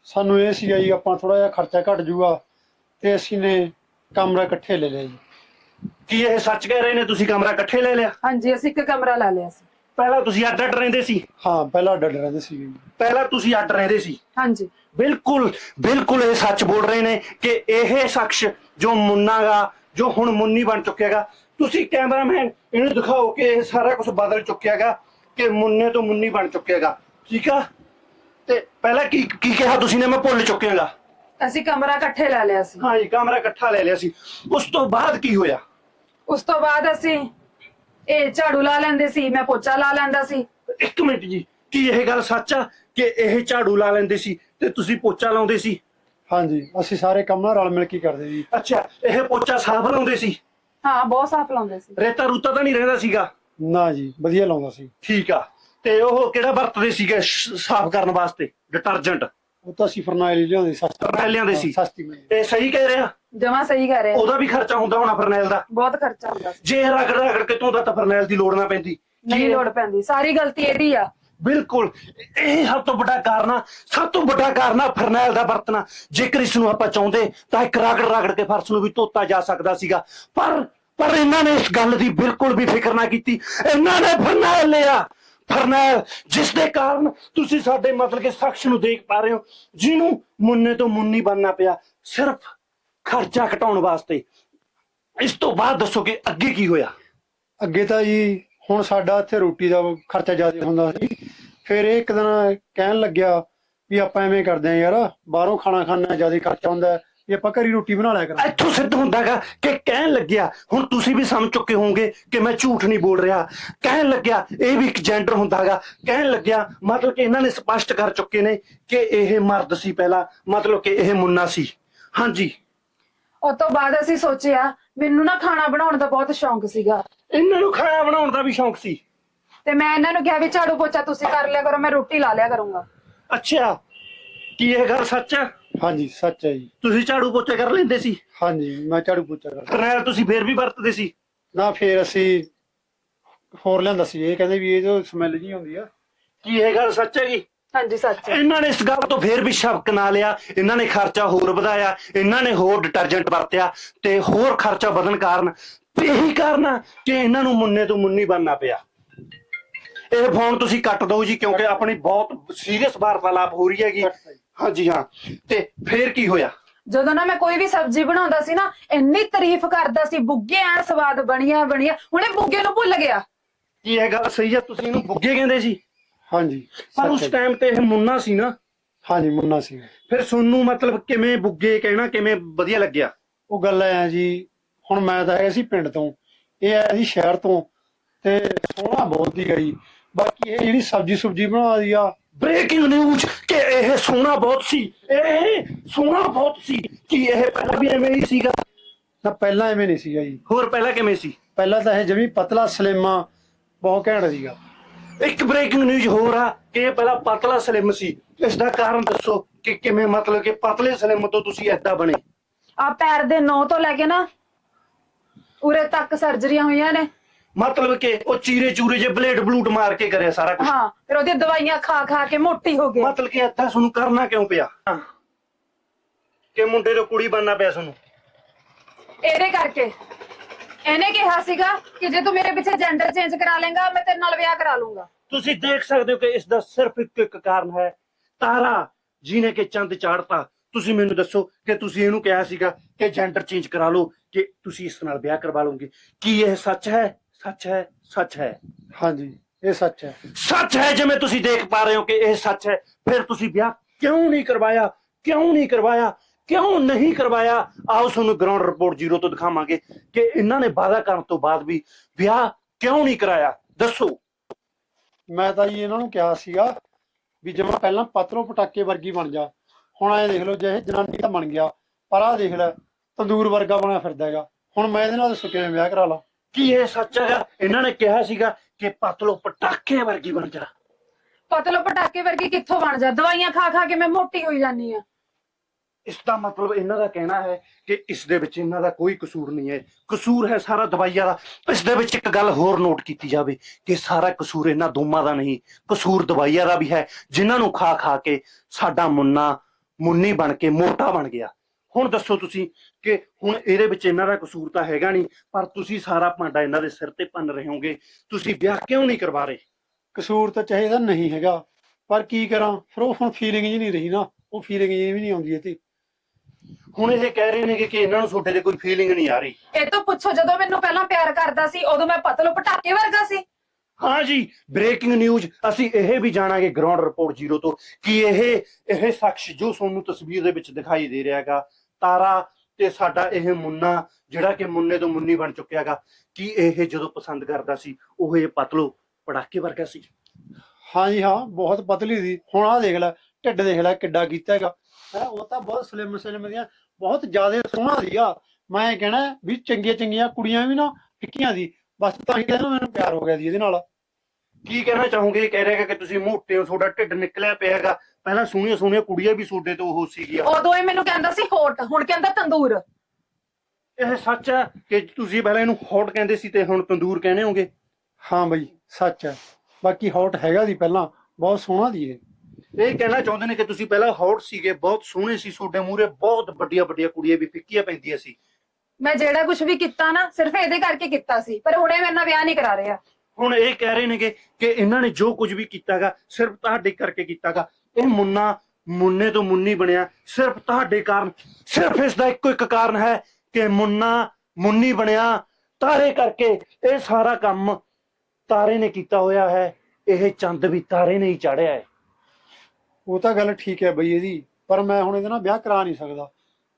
ਸਾਨੂੰ ਇਹ ਸੀਗਾ ਜੀ ਆਪਾਂ ਥੋੜਾ ਜਿਹਾ ਖਰਚਾ ਘਟ ਜੂਗਾ ਤੇ ਅਸੀਂ ਨੇ ਕਮਰਾ ਇਕੱਠੇ ਲੈ ਲਿਆ ਜੀ। ਕੀ ਇਹ ਸੱਚ ਕਹਿ ਰਹੇ ਨੇ ਤੁਸੀਂ ਕਮਰਾ ਇਕੱਠੇ ਲੈ ਲਿਆ? ਹਾਂਜੀ ਅਸੀਂ ਇੱਕ ਕਮਰਾ ਲੈ ਲਿਆ ਸੀ। ਪਹਿਲਾਂ ਤੁਸੀਂ ਅੱਡ ਅੱਡ ਰਹਿੰਦੇ ਸੀ। ਹਾਂ ਪਹਿਲਾਂ ਅੱਡ ਅੱਡ ਰਹਿੰਦੇ ਜੀ। ਪਹਿਲਾਂ ਤੁਸੀਂ ਅੱਡ ਰਹਿੰਦੇ ਸੀ। ਹਾਂਜੀ। ਬਿਲਕੁਲ ਬਿਲਕੁਲ ਇਹ ਸੱਚ ਬੋਲ ਰਹੇ ਨੇ ਕਿ ਇਹ ਸ਼ਖਸ ਜੋ ਮੁੰਨਾਗਾ ਜੋ ਹੁਣ ਮੁੰਨੀ ਬਣ ਚੁੱਕਿਆਗਾ ਤੁਸੀਂ ਕੈਮਰਾਮੈਨ ਇਹਨੂੰ ਦਿਖਾਓ ਕਿ ਇਹ ਸਾਰਾ ਕੁਝ ਬਦਲ ਚੁੱਕਿਆਗਾ ਕਿ ਮੁੰਨੇ ਤੋਂ ਮੁੰਨੀ ਬਣ ਚੁੱਕਿਆਗਾ ਠੀਕ ਆ? ਤੇ ਪਹਿਲਾਂ ਕੀ ਕੀ ਕਿਹਾ ਤੁਸੀਂ ਨੇ? ਮੈਂ ਭੁੱਲ ਚੁੱਕਿਆਗਾ ਅਸੀਂ ਕਮਰਾ ਇਕੱਠੇ ਲੈ ਲਿਆ ਸੀ। ਹਾਂਜੀ ਕਮਰਾ ਇਕੱਠਾ ਲੈ ਲਿਆ ਸੀ। ਉਸ ਤੋਂ ਬਾਅਦ ਕੀ ਹੋਇਆ? ਉਸ ਤੋਂ ਬਾਅਦ ਅਸੀਂ ਇਹ ਝਾੜੂ ਲਾ ਲੈਂਦੇ ਸੀ ਮੈਂ ਪੋਚਾ ਲਾ ਲੈਂਦਾ ਸੀ। ਇੱਕ ਮਿੰਟ ਜੀ ਕੀ ਇਹ ਗੱਲ ਸੱਚ ਆ ਕਿ ਇਹ ਝਾੜੂ ਲਾ ਲੈਂਦੇ ਸੀ ਤੇ ਤੁਸੀਂ ਪੋਚਾ ਲਾਉਂਦੇ ਸੀ? ਹਾਂਜੀ ਅਸੀਂ ਸਾਰੇ ਕੰਮ ਨਾਲ ਰਲ ਮਿਲ ਕੇ ਕਰਦੇ ਜੀ। ਅੱਛਾ ਇਹ ਪੋਚਾ ਸਾਫ਼ ਲਾਉਂਦੇ ਸੀ? ਹਾਂ ਬਹੁਤ ਸਾਫ਼ ਲਾਉਂਦੇ ਸੀ। ਰੇਤਾ ਰੂਤਾ ਤਾਂ ਨਹੀਂ ਰਹਿੰਦਾ ਸੀਗਾ? ਨਾ ਜੀ ਵਧੀਆ ਲਾਉਂਦਾ ਸੀ। ਠੀਕ ਆ ਤੇ ਉਹ ਕਿਹੜਾ ਵਰਤਦੇ ਸੀਗੇ ਸ਼- ਸਾਫ਼ ਕਰਨ ਵਾਸਤੇ? ਡਿਟਰਜੈਂਟ। ਉਹ ਤਾਂ ਅਸੀਂ ਫਰਨਾਇਲ ਹੀ ਲਿਆਉਂਦੇ ਸਸਤੀ ਫਰਨੈਲ ਲਿਆਉਂਦੇ ਸੀ। ਸਸਤੀ ਮਿਲ ਇਹ ਸਹੀ ਕਹਿ ਰਿਹਾ? ਜਮਾ ਸਹੀ ਕਰ ਰਿਹਾ। ਉਹਦਾ ਵੀ ਖਰਚਾ ਹੁੰਦਾ ਹੋਣਾ ਫਰਨੈਲ ਦਾ? ਬਹੁਤ ਖਰਚਾ ਹੁੰਦਾ ਸੀ। ਜੇ ਰਗੜ ਰਗੜ ਕੇ ਤੂੰ ਤਾਂ ਫਰਨੈਲ ਦੀ ਲੋੜ ਨਾ ਪੈਂਦੀ। ਨਹੀਂ ਲੋੜ ਪੈਂਦੀ। ਸਾਰੀ ਗਲਤੀ ਇਹਦੀ ਆ। ਬਿਲਕੁਲ। ਇਹ ਸਭ ਤੋਂ ਵੱਡਾ ਕਾਰਨ ਆ। ਸਭ ਤੋਂ ਵੱਡਾ ਕਾਰਨ ਆ ਫਰਨੈਲ ਦਾ ਵਰਤਣਾ। ਜੇਕਰ ਇਸ ਨੂੰ ਆਪਾਂ ਚਾਹੁੰਦੇ ਤਾਂ ਇੱਕ ਰਗੜ ਰਗੜ ਕੇ ਫਰਸ਼ ਨੂੰ ਵੀ ਧੋਤਾ ਜਾ ਸਕਦਾ ਸੀਗਾ। ਪਰ ਪਰ ਇਹਨਾਂ ਨੇ ਇਸ ਗੱਲ ਦੀ ਬਿਲਕੁਲ ਵੀ ਫਿਕਰ ਨਾ ਕੀਤੀ। ਇਹਨਾਂ ਨੇ ਫਰਨੈਲ ਲਿਆ। ਫਰਨੈਲ ਜਿਸ ਦੇ ਕਾਰਨ ਤੁਸੀਂ ਸਾਡੇ ਮਤਲਬ ਕਿ ਸ਼ਖਸ ਨੂੰ ਦੇਖ ਪਾ ਰਹੇ ਹੋ, ਜਿਹਨੂੰ ਮੁੰਨੇ ਤੋਂ ਮੁੰਨੀ ਬਣਨਾ ਪਿਆ, ਸਿਰਫ ਖਰਚਾ ਘਟਾਉਣ ਵਾਸਤੇ। ਇਸ ਤੋਂ ਬਾਅਦ ਦੱਸੋ ਕਿ ਅੱਗੇ ਕੀ ਹੋਇਆ? ਅੱਗੇ ਤਾਂ ਜੀ, ਹੁਣ ਸਾਡਾ ਇੱਥੇ ਰੋਟੀ ਦਾ ਖਰਚਾ ਜ਼ਿਆਦਾ ਹੁੰਦਾ ਸੀ। ਫਿਰ ਇਹ ਇੱਕ ਦਿਨ ਕਹਿਣ ਲੱਗਿਆ ਵੀ ਆਪਾਂ ਐਵੇਂ ਕਰਦੇ ਆ ਯਾਰ, ਬਾਹਰੋਂ ਖਾਣਾ ਖਾਣਾ ਜ਼ਿਆਦਾ ਖਰਚਾ ਹੁੰਦਾ ਹੈ, ਵੀ ਆਪਾਂ ਘਰੀ ਰੋਟੀ ਬਣਾ ਲਿਆ ਕਰਾਂ ਇੱਥੋਂ ਸਿੱਧ ਹੁੰਦਾਗਾ ਕਿ ਕਹਿਣ ਲੱਗਿਆ ਹੁਣ ਤੁਸੀਂ ਵੀ ਸਮਝ ਚੁੱਕੇ ਹੋਵੋਗੇ ਕਿ ਮੈਂ ਝੂਠ ਨਹੀਂ ਬੋਲ ਰਿਹਾ। ਕਹਿਣ ਲੱਗਿਆ ਇਹ ਵੀ ਇੱਕ ਜੈਂਡਰ ਹੁੰਦਾਗਾ। ਕਹਿਣ ਲੱਗਿਆ ਮਤਲਬ ਕਿ ਇਹਨਾਂ ਨੇ ਸਪਸ਼ਟ ਕਰ ਚੁੱਕੇ ਨੇ ਕਿ ਇਹ ਮਰਦ ਸੀ ਪਹਿਲਾਂ ਮਤਲਬ ਕਿ ਇਹ ਮੁੰਨਾ ਸੀ। ਹਾਂਜੀ। ਉਸ ਤੋਂ ਬਾਅਦ ਅਸੀਂ ਸੋਚਿਆ ਮੈਨੂੰ ਨਾ ਖਾਣਾ ਬਣਾਉਣ ਦਾ ਬਹੁਤ ਸ਼ੌਂਕ ਸੀਗਾ। ਇਹਨਾਂ ਨੂੰ ਖਾਣਾ ਬਣਾਉਣ ਦਾ ਵੀ ਸ਼ੌਂਕ ਸੀ। ਤੇ ਮੈਂ ਇਹਨਾਂ ਨੂੰ ਕਿਹਾ ਵੀ ਝਾੜੂ ਪੋਚਾ ਤੁਸੀਂ ਕਰ ਲਿਆ ਕਰੋ ਮੈਂ ਰੋਟੀ ਲਾ ਲਿਆ ਕਰੂੰਗਾ। ਅੱਛਾ। ਕੀ ਇਹ ਗੱਲ ਸੱਚ ਹੈ ਹਾਂਜੀ ਸੱਚ ਹੈ ਜੀ। ਤੁਸੀਂ ਝਾੜੂ ਪੋਚਾ ਕਰ ਲੈਂਦੇ ਸੀ? ਹਾਂਜੀ ਮੈਂ ਝਾੜੂ ਪੋਚਾ ਕਰ ਕਰਨੈਲ ਤੁਸੀਂ ਫੇਰ ਵੀ ਵਰਤਦੇ ਸੀ? ਨਾ ਫੇਰ ਅਸੀਂ ਹੋਰ ਲਿਆਂਦਾ ਸੀ। ਇਹ ਕਹਿੰਦੇ ਵੀ ਇਹ ਜੋ ਸਮੈਲ ਜੀ ਹੁੰਦੀ ਆ। ਕੀ ਇਹ ਗੱਲ ਸੱਚ ਹੈਗੀ ਹਾਂਜੀ ਸੱਚ ਹੈ। ਇਹਨਾਂ ਨੇ ਇਸ ਗੱਲ ਤੋਂ ਫੇਰ ਵੀ ਸ਼ਬਕ ਨਾ ਲਿਆ। ਇਹਨਾਂ ਨੇ ਖਰਚਾ ਹੋਰ ਵਧਾਇਆ। ਇਹਨਾਂ ਨੇ ਹੋਰ ਡਿਟਰਜੈਂਟ ਵਰਤਿਆ ਤੇ ਹੋਰ ਖਰਚਾ ਵਧਣ ਕਾਰਨ ਇਹੀ ਕਾਰਨ ਆ ਕਿ ਇਹਨਾਂ ਨੂੰ ਮੁੰਨੇ ਤੋਂ ਮੁੰਨੀ ਬਣਨਾ ਪਿਆ। ਇਹ ਫੋਨ ਤੁਸੀਂ ਕੱਟ ਦਿਓ ਜੀ ਕਿਉਂਕਿ ਆਪਣੀ ਬਹੁਤ ਸੀਰੀਅਸ ਵਾਰਤਾਲਾਪ ਹੋ ਰਹੀ ਹੈਗੀ। ਹਾਂਜੀ ਹਾਂ। ਤੇ ਫੇਰ ਕੀ ਹੋਇਆ? ਜਦੋਂ ਨਾ ਮੈਂ ਕੋਈ ਵੀ ਸਬਜ਼ੀ ਬਣਾਉਂਦਾ ਸੀ ਨਾ ਇੰਨੀ ਤਾਰੀਫ ਕਰਦਾ ਸੀ ਬੁੱਗੇ ਐ ਸਵਾਦ ਬਣੀਆਂ ਬਣੀਆਂ। ਹੁਣੇ ਬੁੱਗੇ ਨੂੰ ਭੁੱਲ ਗਿਆ। ਕੀ ਇਹ ਗੱਲ ਸਹੀ ਹੈ ਤੁਸੀਂ ਇਹਨੂੰ ਬੁੱਗੇ ਕਹਿੰਦੇ ਸੀ? ਹਾਂਜੀ ਪਰ ਉਸ ਜੀ। ਟਾਈਮ ਤੇ ਇਹ ਮੁੰਨਾ ਸੀ ਨਾ। ਹਾਂਜੀ ਮੁੰਨਾ ਸੀ। ਫਿਰ ਸੋਨੂੰ ਮਤਲਬ ਕਿਵੇਂ ਬੁੱਗੇ ਕਹਿਣਾ ਕਿਵੇਂ ਵਧੀਆ ਲੱਗਿਆ? ਉਹ ਗੱਲ ਐ ਆ ਜੀ ਹੁਣ ਮੈਂ ਤਾਂ ਹੈਗਾ ਸੀ ਪਿੰਡ ਤੋਂ। ਇਹ ਆਇਆ ਸੀ ਸ਼ਹਿਰ ਤੋਂ। ਤੇ ਸੋਹਣਾ ਬਹੁਤ ਹੀ ਗਈ ਬਾਕੀ ਇਹ ਜਿਹੜੀ ਸਬਜੀ ਸੁਬਜੀ ਬਣਾਉਂਦੀ ਆ ਬ੍ਰੇਕਿੰਗ ਨਿਊਜ਼ ਕਿ ਇਹ ਸੋਨਾ ਬਹੁਤ ਸੀ। ਇਹ ਸੋਨਾ ਬਹੁਤ ਸੀ ਕਿ ਇਹ ਪਹਿਲਾਂ ਵੀ ਐਵੇਂ ਹੀ ਸੀਗਾ। ਨਾ ਪਹਿਲਾਂ ਐਵੇਂ ਨਹੀਂ ਸੀਗਾ ਜੀ। ਹੋਰ ਪਹਿਲਾਂ ਕਿਵੇਂ ਸੀ? ਪਹਿਲਾਂ ਤਾਂ ਇਹ ਜਮੀ ਪਤਲਾ ਸਲੇਮਾ ਬਹੁਤ ਘੈਂਟ ਸੀਗਾ। ਇੱਕ ਬ੍ਰੇਕਿੰਗ ਨਿਊਜ਼ ਹੋਰ ਆ ਕਿ ਇਹ ਪਹਿਲਾਂ ਪਤਲਾ ਸਲਿਮ ਸੀ। ਇਸ ਦਾ ਕਾਰਨ ਦੱਸੋ ਕਿ ਕਿਵੇਂ ਮਤਲਬ ਕਿ ਪਤਲੇ ਸਲਿਮ ਤੋਂ ਤੁਸੀਂ ਐਦਾਂ ਬਣੇ? ਆ ਪੈਰ ਦੇ ਨੌ ਤੋਂ ਲੈ ਕੇ ਨਾ ਉਰੇ ਤੱਕ ਸਰਜਰੀਆਂ ਹੋਈਆਂ ਨੇ। ਮਤਲਬ ਕਿ ਉਹ ਚੀਰੇ ਚੂਰੇ ਜੇ ਬਲੇਡ ਬਲੂਟ ਮਾਰ ਕੇ ਕਰਿਆ ਸਾਰਾ ਕੁਝ ਹਾਂ ਫਿਰ ਉਹਦੀ ਦਵਾਈਆਂ ਖਾ ਖਾ ਕੇ ਮੋਟੀ ਹੋ ਗਈ। ਮਤਲਬ ਕਿ ਏਦਾਂ ਤੁਹਾਨੂੰ ਕਰਨਾ ਕਿਉਂ ਪਿਆ? ਕਿ ਮੁੰਡੇ ਤੋਂ ਕੁੜੀ ਬਣਨਾ ਪਿਆ ਤੁਹਾਨੂੰ? ਇਹਦੇ ਕਰਕੇ। ਇਹਨੇ ਕਿਹਾ ਸੀਗਾ ਕਿ ਜੇ ਤੂੰ ਮੇਰੇ ਪਿੱਛੇ ਜੈਂਡਰ ਚੇਂਜ ਕਰਾ ਲੇਗਾ ਮੈਂ ਤੇਰੇ ਨਾਲ ਵਿਆਹ ਕਰਾ ਲੂੰਗਾ। ਤੁਸੀਂ ਦੇਖ ਸਕਦੇ ਹੋ ਕਿ ਇਸ ਦਾ ਸਿਰਫ ਇੱਕ ਇੱਕ ਕਾਰਨ ਹੈ। ਤਾਰਾ ਜਿਹਨੇ ਕਿ ਚੰਦ ਚਾੜਤਾ ਤੁਸੀਂ ਮੈਨੂੰ ਦੱਸੋ ਕਿ ਤੁਸੀਂ ਇਹਨੂੰ ਕਿਹਾ ਸੀਗਾ ਕਿ ਜੈਂਡਰ ਚੇਂਜ ਕਰਾ ਲਓ ਕਿ ਤੁਸੀਂ ਇਸ ਨਾਲ ਵਿਆਹ ਕਰਵਾ ਲਓਗੇ। ਕੀ ਇਹ ਸੱਚ ਹੈ? ਸੱਚ ਹੈ ਸੱਚ ਹੈ। ਹਾਂਜੀ ਇਹ ਸੱਚ ਹੈ। ਸੱਚ ਹੈ ਜਿਵੇਂ ਤੁਸੀਂ ਦੇਖ ਪਾ ਰਹੇ ਹੋ ਕਿ ਇਹ ਸੱਚ ਹੈ। ਫਿਰ ਤੁਸੀਂ ਵਿਆਹ ਕਿਉਂ ਨਹੀਂ ਕਰਵਾਇਆ ਕਿਉਂ ਨਹੀਂ ਕਰਵਾਇਆ ਕਿਉਂ ਨਹੀਂ ਕਰਵਾਇਆ? ਆਓ ਤੁਹਾਨੂੰ ਗਰਾਊਂਡ ਰਿਪੋਰਟ ਜ਼ੀਰੋ ਤੋਂ ਦਿਖਾਵਾਂਗੇ ਕਿ ਇਹਨਾਂ ਨੇ ਵਾਅਦਾ ਕਰਨ ਤੋਂ ਬਾਅਦ ਵੀ ਵਿਆਹ ਕਿਉਂ ਨਹੀਂ ਕਰਾਇਆ। ਦੱਸੋ। ਮੈਂ ਤਾਂ ਜੀ ਇਹਨਾਂ ਨੂੰ ਕਿਹਾ ਸੀਗਾ ਵੀ ਜਿਵੇਂ ਪਹਿਲਾਂ ਪਤਰੋ ਪਟਾਕੇ ਵਰਗੀ ਬਣ ਜਾ ਹੁਣ ਐ ਦੇਖ ਲਓ ਜੇ ਇਹ ਜਨਾਨੀ ਤਾਂ ਬਣ ਗਿਆ ਪਰ ਆਹ ਦੇਖ ਲੈ ਤੰਦੂਰ ਵਰਗਾ ਬਣਿਆ ਫਿਰਦਾ ਹੈਗਾ। ਹੁਣ ਮੈਂ ਇਹਦੇ ਨਾਲ ਦੱਸੋ ਕਿਵੇਂ ਵਿਆਹ ਕਰਾ ਲਾ। ਕੀ ਇਹ ਸੱਚ ਹੈਗਾ? ਇਹਨਾਂ ਨੇ ਕਿਹਾ ਸੀਗਾ ਕਿ ਪਤਲੋ ਪਟਾਕੇ ਵਰਗੀ ਬਣ ਜਾ। ਪਤਲੋ ਪਟਾਕੇ ਵਰਗੀ ਕਿੱਥੋਂ ਬਣ ਜਾ? ਦਵਾਈਆਂ ਖਾ ਖਾ ਕੇ ਮੈਂ ਮੋਟੀ ਹੋਈ ਜਾਨੀ ਆ ਇਸ ਦਾ ਮਤਲਬ ਇਹਨਾਂ ਦਾ ਕਹਿਣਾ ਹੈ ਕਿ ਇਸ ਦੇ ਵਿੱਚ ਇਹਨਾਂ ਦਾ ਕੋਈ ਕਸੂਰ ਨਹੀਂ ਹੈ। ਕਸੂਰ ਹੈ ਸਾਰਾ ਦਵਾਈਆਂ ਦਾ। ਇਸ ਦੇ ਵਿੱਚ ਇੱਕ ਗੱਲ ਹੋਰ ਨੋਟ ਕੀਤੀ ਜਾਵੇ ਕਿ ਸਾਰਾ ਕਸੂਰ ਇਹਨਾਂ ਦੋਵਾਂ ਦਾ ਨਹੀਂ ਕਸੂਰ ਦਵਾਈਆਂ ਦਾ ਵੀ ਹੈ। ਜਿਨ੍ਹਾਂ ਨੂੰ ਖਾ ਖਾ ਕੇ ਸਾਡਾ ਮੁੰਨਾ ਮੁੰਨੀ ਬਣ ਕੇ ਮੋਟਾ ਬਣ ਗਿਆ। ਹੁਣ ਦੱਸੋ ਤੁਸੀਂ ਕਿ ਹੁਣ ਇਹਦੇ ਵਿੱਚ ਇਹਨਾਂ ਦਾ ਕਸੂਰ ਤਾਂ ਹੈਗਾ ਨਹੀਂ ਪਰ ਤੁਸੀਂ ਸਾਰਾ ਭਾਂਡਾ ਇਹਨਾਂ ਦੇ ਸਿਰ ਤੇ ਭੰਨ ਰਹੇ ਹੋਗੇ। ਤੁਸੀਂ ਵਿਆਹ ਕਿਉਂ ਨਹੀਂ ਕਰਵਾ ਰਹੇ? ਕਸੂਰ ਤਾਂ ਚਾਹੀਦਾ ਨਹੀਂ ਹੈਗਾ ਪਰ ਕੀ ਕਰਾਂ? ਫਿਰ ਉਹ ਹੁਣ ਫੀਲਿੰਗ ਜੀ ਨਹੀਂ ਰਹੀ ਨਾ ਉਹ ਫੀਲਿੰਗ ਜੀ ਵੀ ਨਹੀਂ ਆਉਂਦੀ ਇਹ ਤੇ ਹੁਣ ਇਹ ਕਹਿ ਰਹੇ ਨੇ ਕਿ ਕਿ ਇਹਨਾਂ ਨੂੰ ਤੁਹਾਡੇ ਤੇ ਕੋਈ ਫੀਲਿੰਗ ਨਹੀਂ ਆ ਰਹੀ। ਇਹ ਤੋਂ ਪੁੱਛੋ ਜਦੋਂ ਮੈਨੂੰ ਪਹਿਲਾਂ ਪਿਆਰ ਕਰਦਾ ਸੀ ਉਦੋਂ ਮੈਂ ਪਤਲੋ ਪਟਾਕੇ ਵਰਗਾ ਸੀ। ਹਾਂ ਜੀ ਬ੍ਰੇਕਿੰਗ ਨਿਊਜ਼ ਅਸੀਂ ਇਹ ਵੀ ਜਾਣਾਂਗੇ ਗਰਾਊਂਡ ਰਿਪੋਰਟ ਜ਼ੀਰੋ ਤੋਂ ਕਿ ਇਹ ਇਹ ਸ਼ਖਸ ਜੋ ਤੁਹਾਨੂੰ ਤਸਵੀਰ ਦੇ ਵਿੱਚ ਦਿਖਾਈ ਦੇ ਰਿਹਾ ਹੈਗਾ ਤਾਰਾ ਤੇ ਸਾਡਾ ਇਹ ਮੁੰਨਾ ਜਿਹੜਾ ਕਿ ਮੁੰਨੇ ਤੋਂ ਮੁੰਨੀ ਬਣ ਚੁੱਕਿਆ ਹੈਗਾ ਕਿ ਇਹ ਜਦੋਂ ਪਸੰਦ ਕਰਦਾ ਸੀ ਉਹ ਇਹ ਪਤਲੋ ਪੜਾਕੇ ਵਰਗਾ ਸੀ? ਹਾਂਜੀ ਹਾਂ ਬਹੁਤ ਪਤਲੀ ਸੀ। ਹੁਣ ਆਹ ਦੇਖ ਲੈ ਢਿੱਡ ਦੇਖ ਲੈ ਕਿੱਡਾ ਕੀਤਾ ਹੈਗਾ। ਹੈਂ, ਉਹ ਤਾਂ ਬਹੁਤ ਸਲਿਮ ਸਲਿਮ ਦੀਆਂ ਬਹੁਤ ਜ਼ਿਆਦਾ ਸੋਹਣਾ ਸੀਗਾ ਮੈਂ ਕਹਿਣਾ ਵੀ ਚੰਗੀਆਂ ਚੰਗੀਆਂ ਕੁੜੀਆਂ ਵੀ ਨਾ ਫਿੱਕੀਆਂ ਸੀ। ਬਸ ਤਾਂ ਹੀ ਕਹਿੰਦਾ ਮੈਨੂੰ ਪਿਆਰ ਹੋ ਗਿਆ ਸੀ ਇਹਦੇ ਨਾਲ। ਕੀ ਕਹਿਣਾ ਚਾਹੋਗੇ? ਇਹ ਕਹਿ ਰਿਹਾ ਕਿ ਤੁਸੀਂ ਮੋਟੇ ਹੋ ਤੁਹਾਡਾ ਢਿੱਡ ਨਿਕਲਿਆ ਪਿਆ ਹੈਗਾ। ਪਹਿਲਾਂ ਸੋਹਣੀਆਂ ਸੋਹਣੀਆਂ ਕੁੜੀਆਂ ਵੀ ਤੁਹਾਡੇ ਤੋਂ ਉਹ ਸੀਗੀਆਂ। ਉਦੋਂ ਇਹ ਮੈਨੂੰ ਕਹਿੰਦਾ ਸੀ ਹੋਟ ਹੁਣ ਕਹਿੰਦਾ ਤੰਦੂਰ। ਇਹ ਸੱਚ ਹੈ ਕਿ ਤੁਸੀਂ ਪਹਿਲਾਂ ਇਹਨੂੰ ਹੌਟ ਕਹਿੰਦੇ ਸੀ ਤੇ ਹੁਣ ਤੰਦੂਰ ਕਹਿੰਦੇ ਹੋਗੇ? ਹਾਂ ਬਈ ਸੱਚ ਹੈ। ਬਾਕੀ ਹੌਟ ਹੈਗਾ ਸੀ ਪਹਿਲਾਂ ਬਹੁਤ ਸੋਹਣਾ ਸੀ ਇਹ। ਇਹ ਕਹਿਣਾ ਚਾਹੁੰਦੇ ਨੇ ਕਿ ਤੁਸੀਂ ਪਹਿਲਾਂ ਹੌਟ ਸੀਗੇ ਬਹੁਤ ਸੋਹਣੇ ਸੀ ਤੁਹਾਡੇ ਮੂਹਰੇ ਬਹੁਤ ਵੱਡੀਆਂ ਵੱਡੀਆਂ ਕੁੜੀਆਂ ਵੀ ਫਿੱਕੀਆਂ ਪੈਂਦੀਆਂ ਸੀ। ਮੈਂ ਜਿਹੜਾ ਕੁਝ ਵੀ ਕੀਤਾ ਨਾ ਸਿਰਫ ਇਹਦੇ ਕਰਕੇ ਕੀਤਾ ਸੀ ਪਰ ਹੁਣੇ ਮੇਰੇ ਨਾਲ ਵਿਆਹ ਨਹੀਂ ਕਰਾ ਰਿਹਾ। ਹੁਣ ਇਹ ਕਹਿ ਰਹੇ ਨੇ ਕਿ ਕਿ ਇਹਨਾਂ ਨੇ ਜੋ ਕੁਝ ਵੀ ਕੀਤਾਗਾ ਸਿਰਫ ਤੁਹਾਡੇ ਕਰਕੇ ਕੀਤਾਗਾ। ਇਹ ਮੁੰਨਾ ਮੁੰਨੇ ਤੋਂ ਮੁੰਨੀ ਬਣਿਆ। ਸਿਰਫ ਤੁਹਾਡੇ ਕਾਰਨ, ਸਿਰਫ ਇਸ ਦਾ ਇੱਕੋ ਇੱਕ ਕਾਰਨ ਹੈ ਕਿ ਮੁੰਨਾ ਮੁੰਨੀ ਬਣਿਆ। ਤਾਰੇ ਕਰਕੇ ਇਹ ਸਾਰਾ ਕੰਮ ਤਾਰੇ ਨੇ ਕੀਤਾ ਹੋਇਆ ਹੈ। ਇਹ ਚੰਦ ਵੀ ਤਾਰੇ ਨੇ ਹੀ ਚਾੜਿਆ ਹੈ। ਉਹ ਤਾਂ ਗੱਲ ਠੀਕ ਹੈ ਬਈ ਇਹਦੀ, ਪਰ ਮੈਂ ਹੁਣ ਇਹਦੇ ਨਾਲ ਵਿਆਹ ਕਰਾ ਨਹੀਂ ਸਕਦਾ।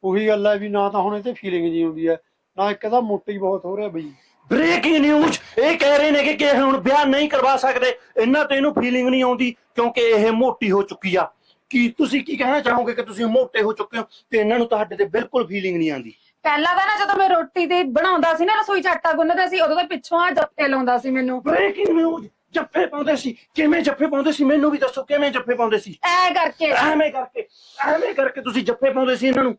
ਉਹੀ ਗੱਲ ਹੈ ਵੀ ਨਾ ਤਾਂ ਹੁਣ ਇਹ ਤੇ ਫੀਲਿੰਗ ਜੀ ਆਉਂਦੀ ਹੈ, ਨਾ ਇੱਕ ਤਾਂ ਮੋਟੀ ਬਹੁਤ ਹੋ ਰਿਹਾ ਬਈ। ਬ੍ਰੇਕਿੰਗ ਨਿਊਜ਼ ਇਹ ਕਹਿ ਰਹੇ ਨੇ ਕਿ ਕਿ ਹੁਣ ਵਿਆਹ ਨਹੀਂ ਕਰਵਾ ਸਕਦੇ। ਇਹਨਾਂ ਤੇ ਇਹਨੂੰ ਫੀਲਿੰਗ ਨਹੀਂ ਆਉਂਦੀ ਕਿਉਂਕਿ ਇਹ ਮੋਟੀ ਹੋ ਚੁੱਕੀ ਆ। ਕੀ ਤੁਸੀਂ ਕੀ ਕਹਿਣਾ ਚਾਹੋਗੇ ਕਿ ਤੁਸੀਂ ਮੋਟੇ ਹੋ ਚੁੱਕੇ ਹੋ ਤੇ ਇਹਨਾਂ ਨੂੰ ਤੁਹਾਡੇ ਤੇ ਬਿਲਕੁਲ ਫੀਲਿੰਗ ਨਹੀਂ ਆਉਂਦੀ? ਪਹਿਲਾਂ ਤਾਂ ਨਾ ਜਦੋਂ ਮੈਂ ਰੋਟੀ ਤੇ ਬਣਾਉਂਦਾ ਸੀ ਨਾ ਰਸੋਈ ਚ ਆਟਾ ਗੁੰਨਦਾ ਸੀ ਉਦੋਂ ਤਾਂ ਪਿੱਛੋਂ ਆ ਜੱਫੇ ਲਾਉਂਦਾ ਸੀ ਮੈਨੂੰ। ਬ੍ਰੇਕਿੰਗ ਨਿਊਜ਼ ਜੱਫੇ ਪਾਉਂਦੇ ਸੀ। ਕਿਵੇਂ ਜੱਫੇ ਪਾਉਂਦੇ ਸੀ? ਮੈਨੂੰ ਵੀ ਦੱਸੋ ਕਿਵੇਂ ਜੱਫੇ ਪਾਉਂਦੇ ਸੀ? ਐ ਕਰਕੇ। ਐਵੇਂ ਕਰਕੇ ਐਵੇਂ ਕਰਕੇ ਤੁਸੀਂ ਜੱਫੇ ਪਾਉਂਦੇ ਸੀ ਇਹਨਾਂ ਨੂੰ?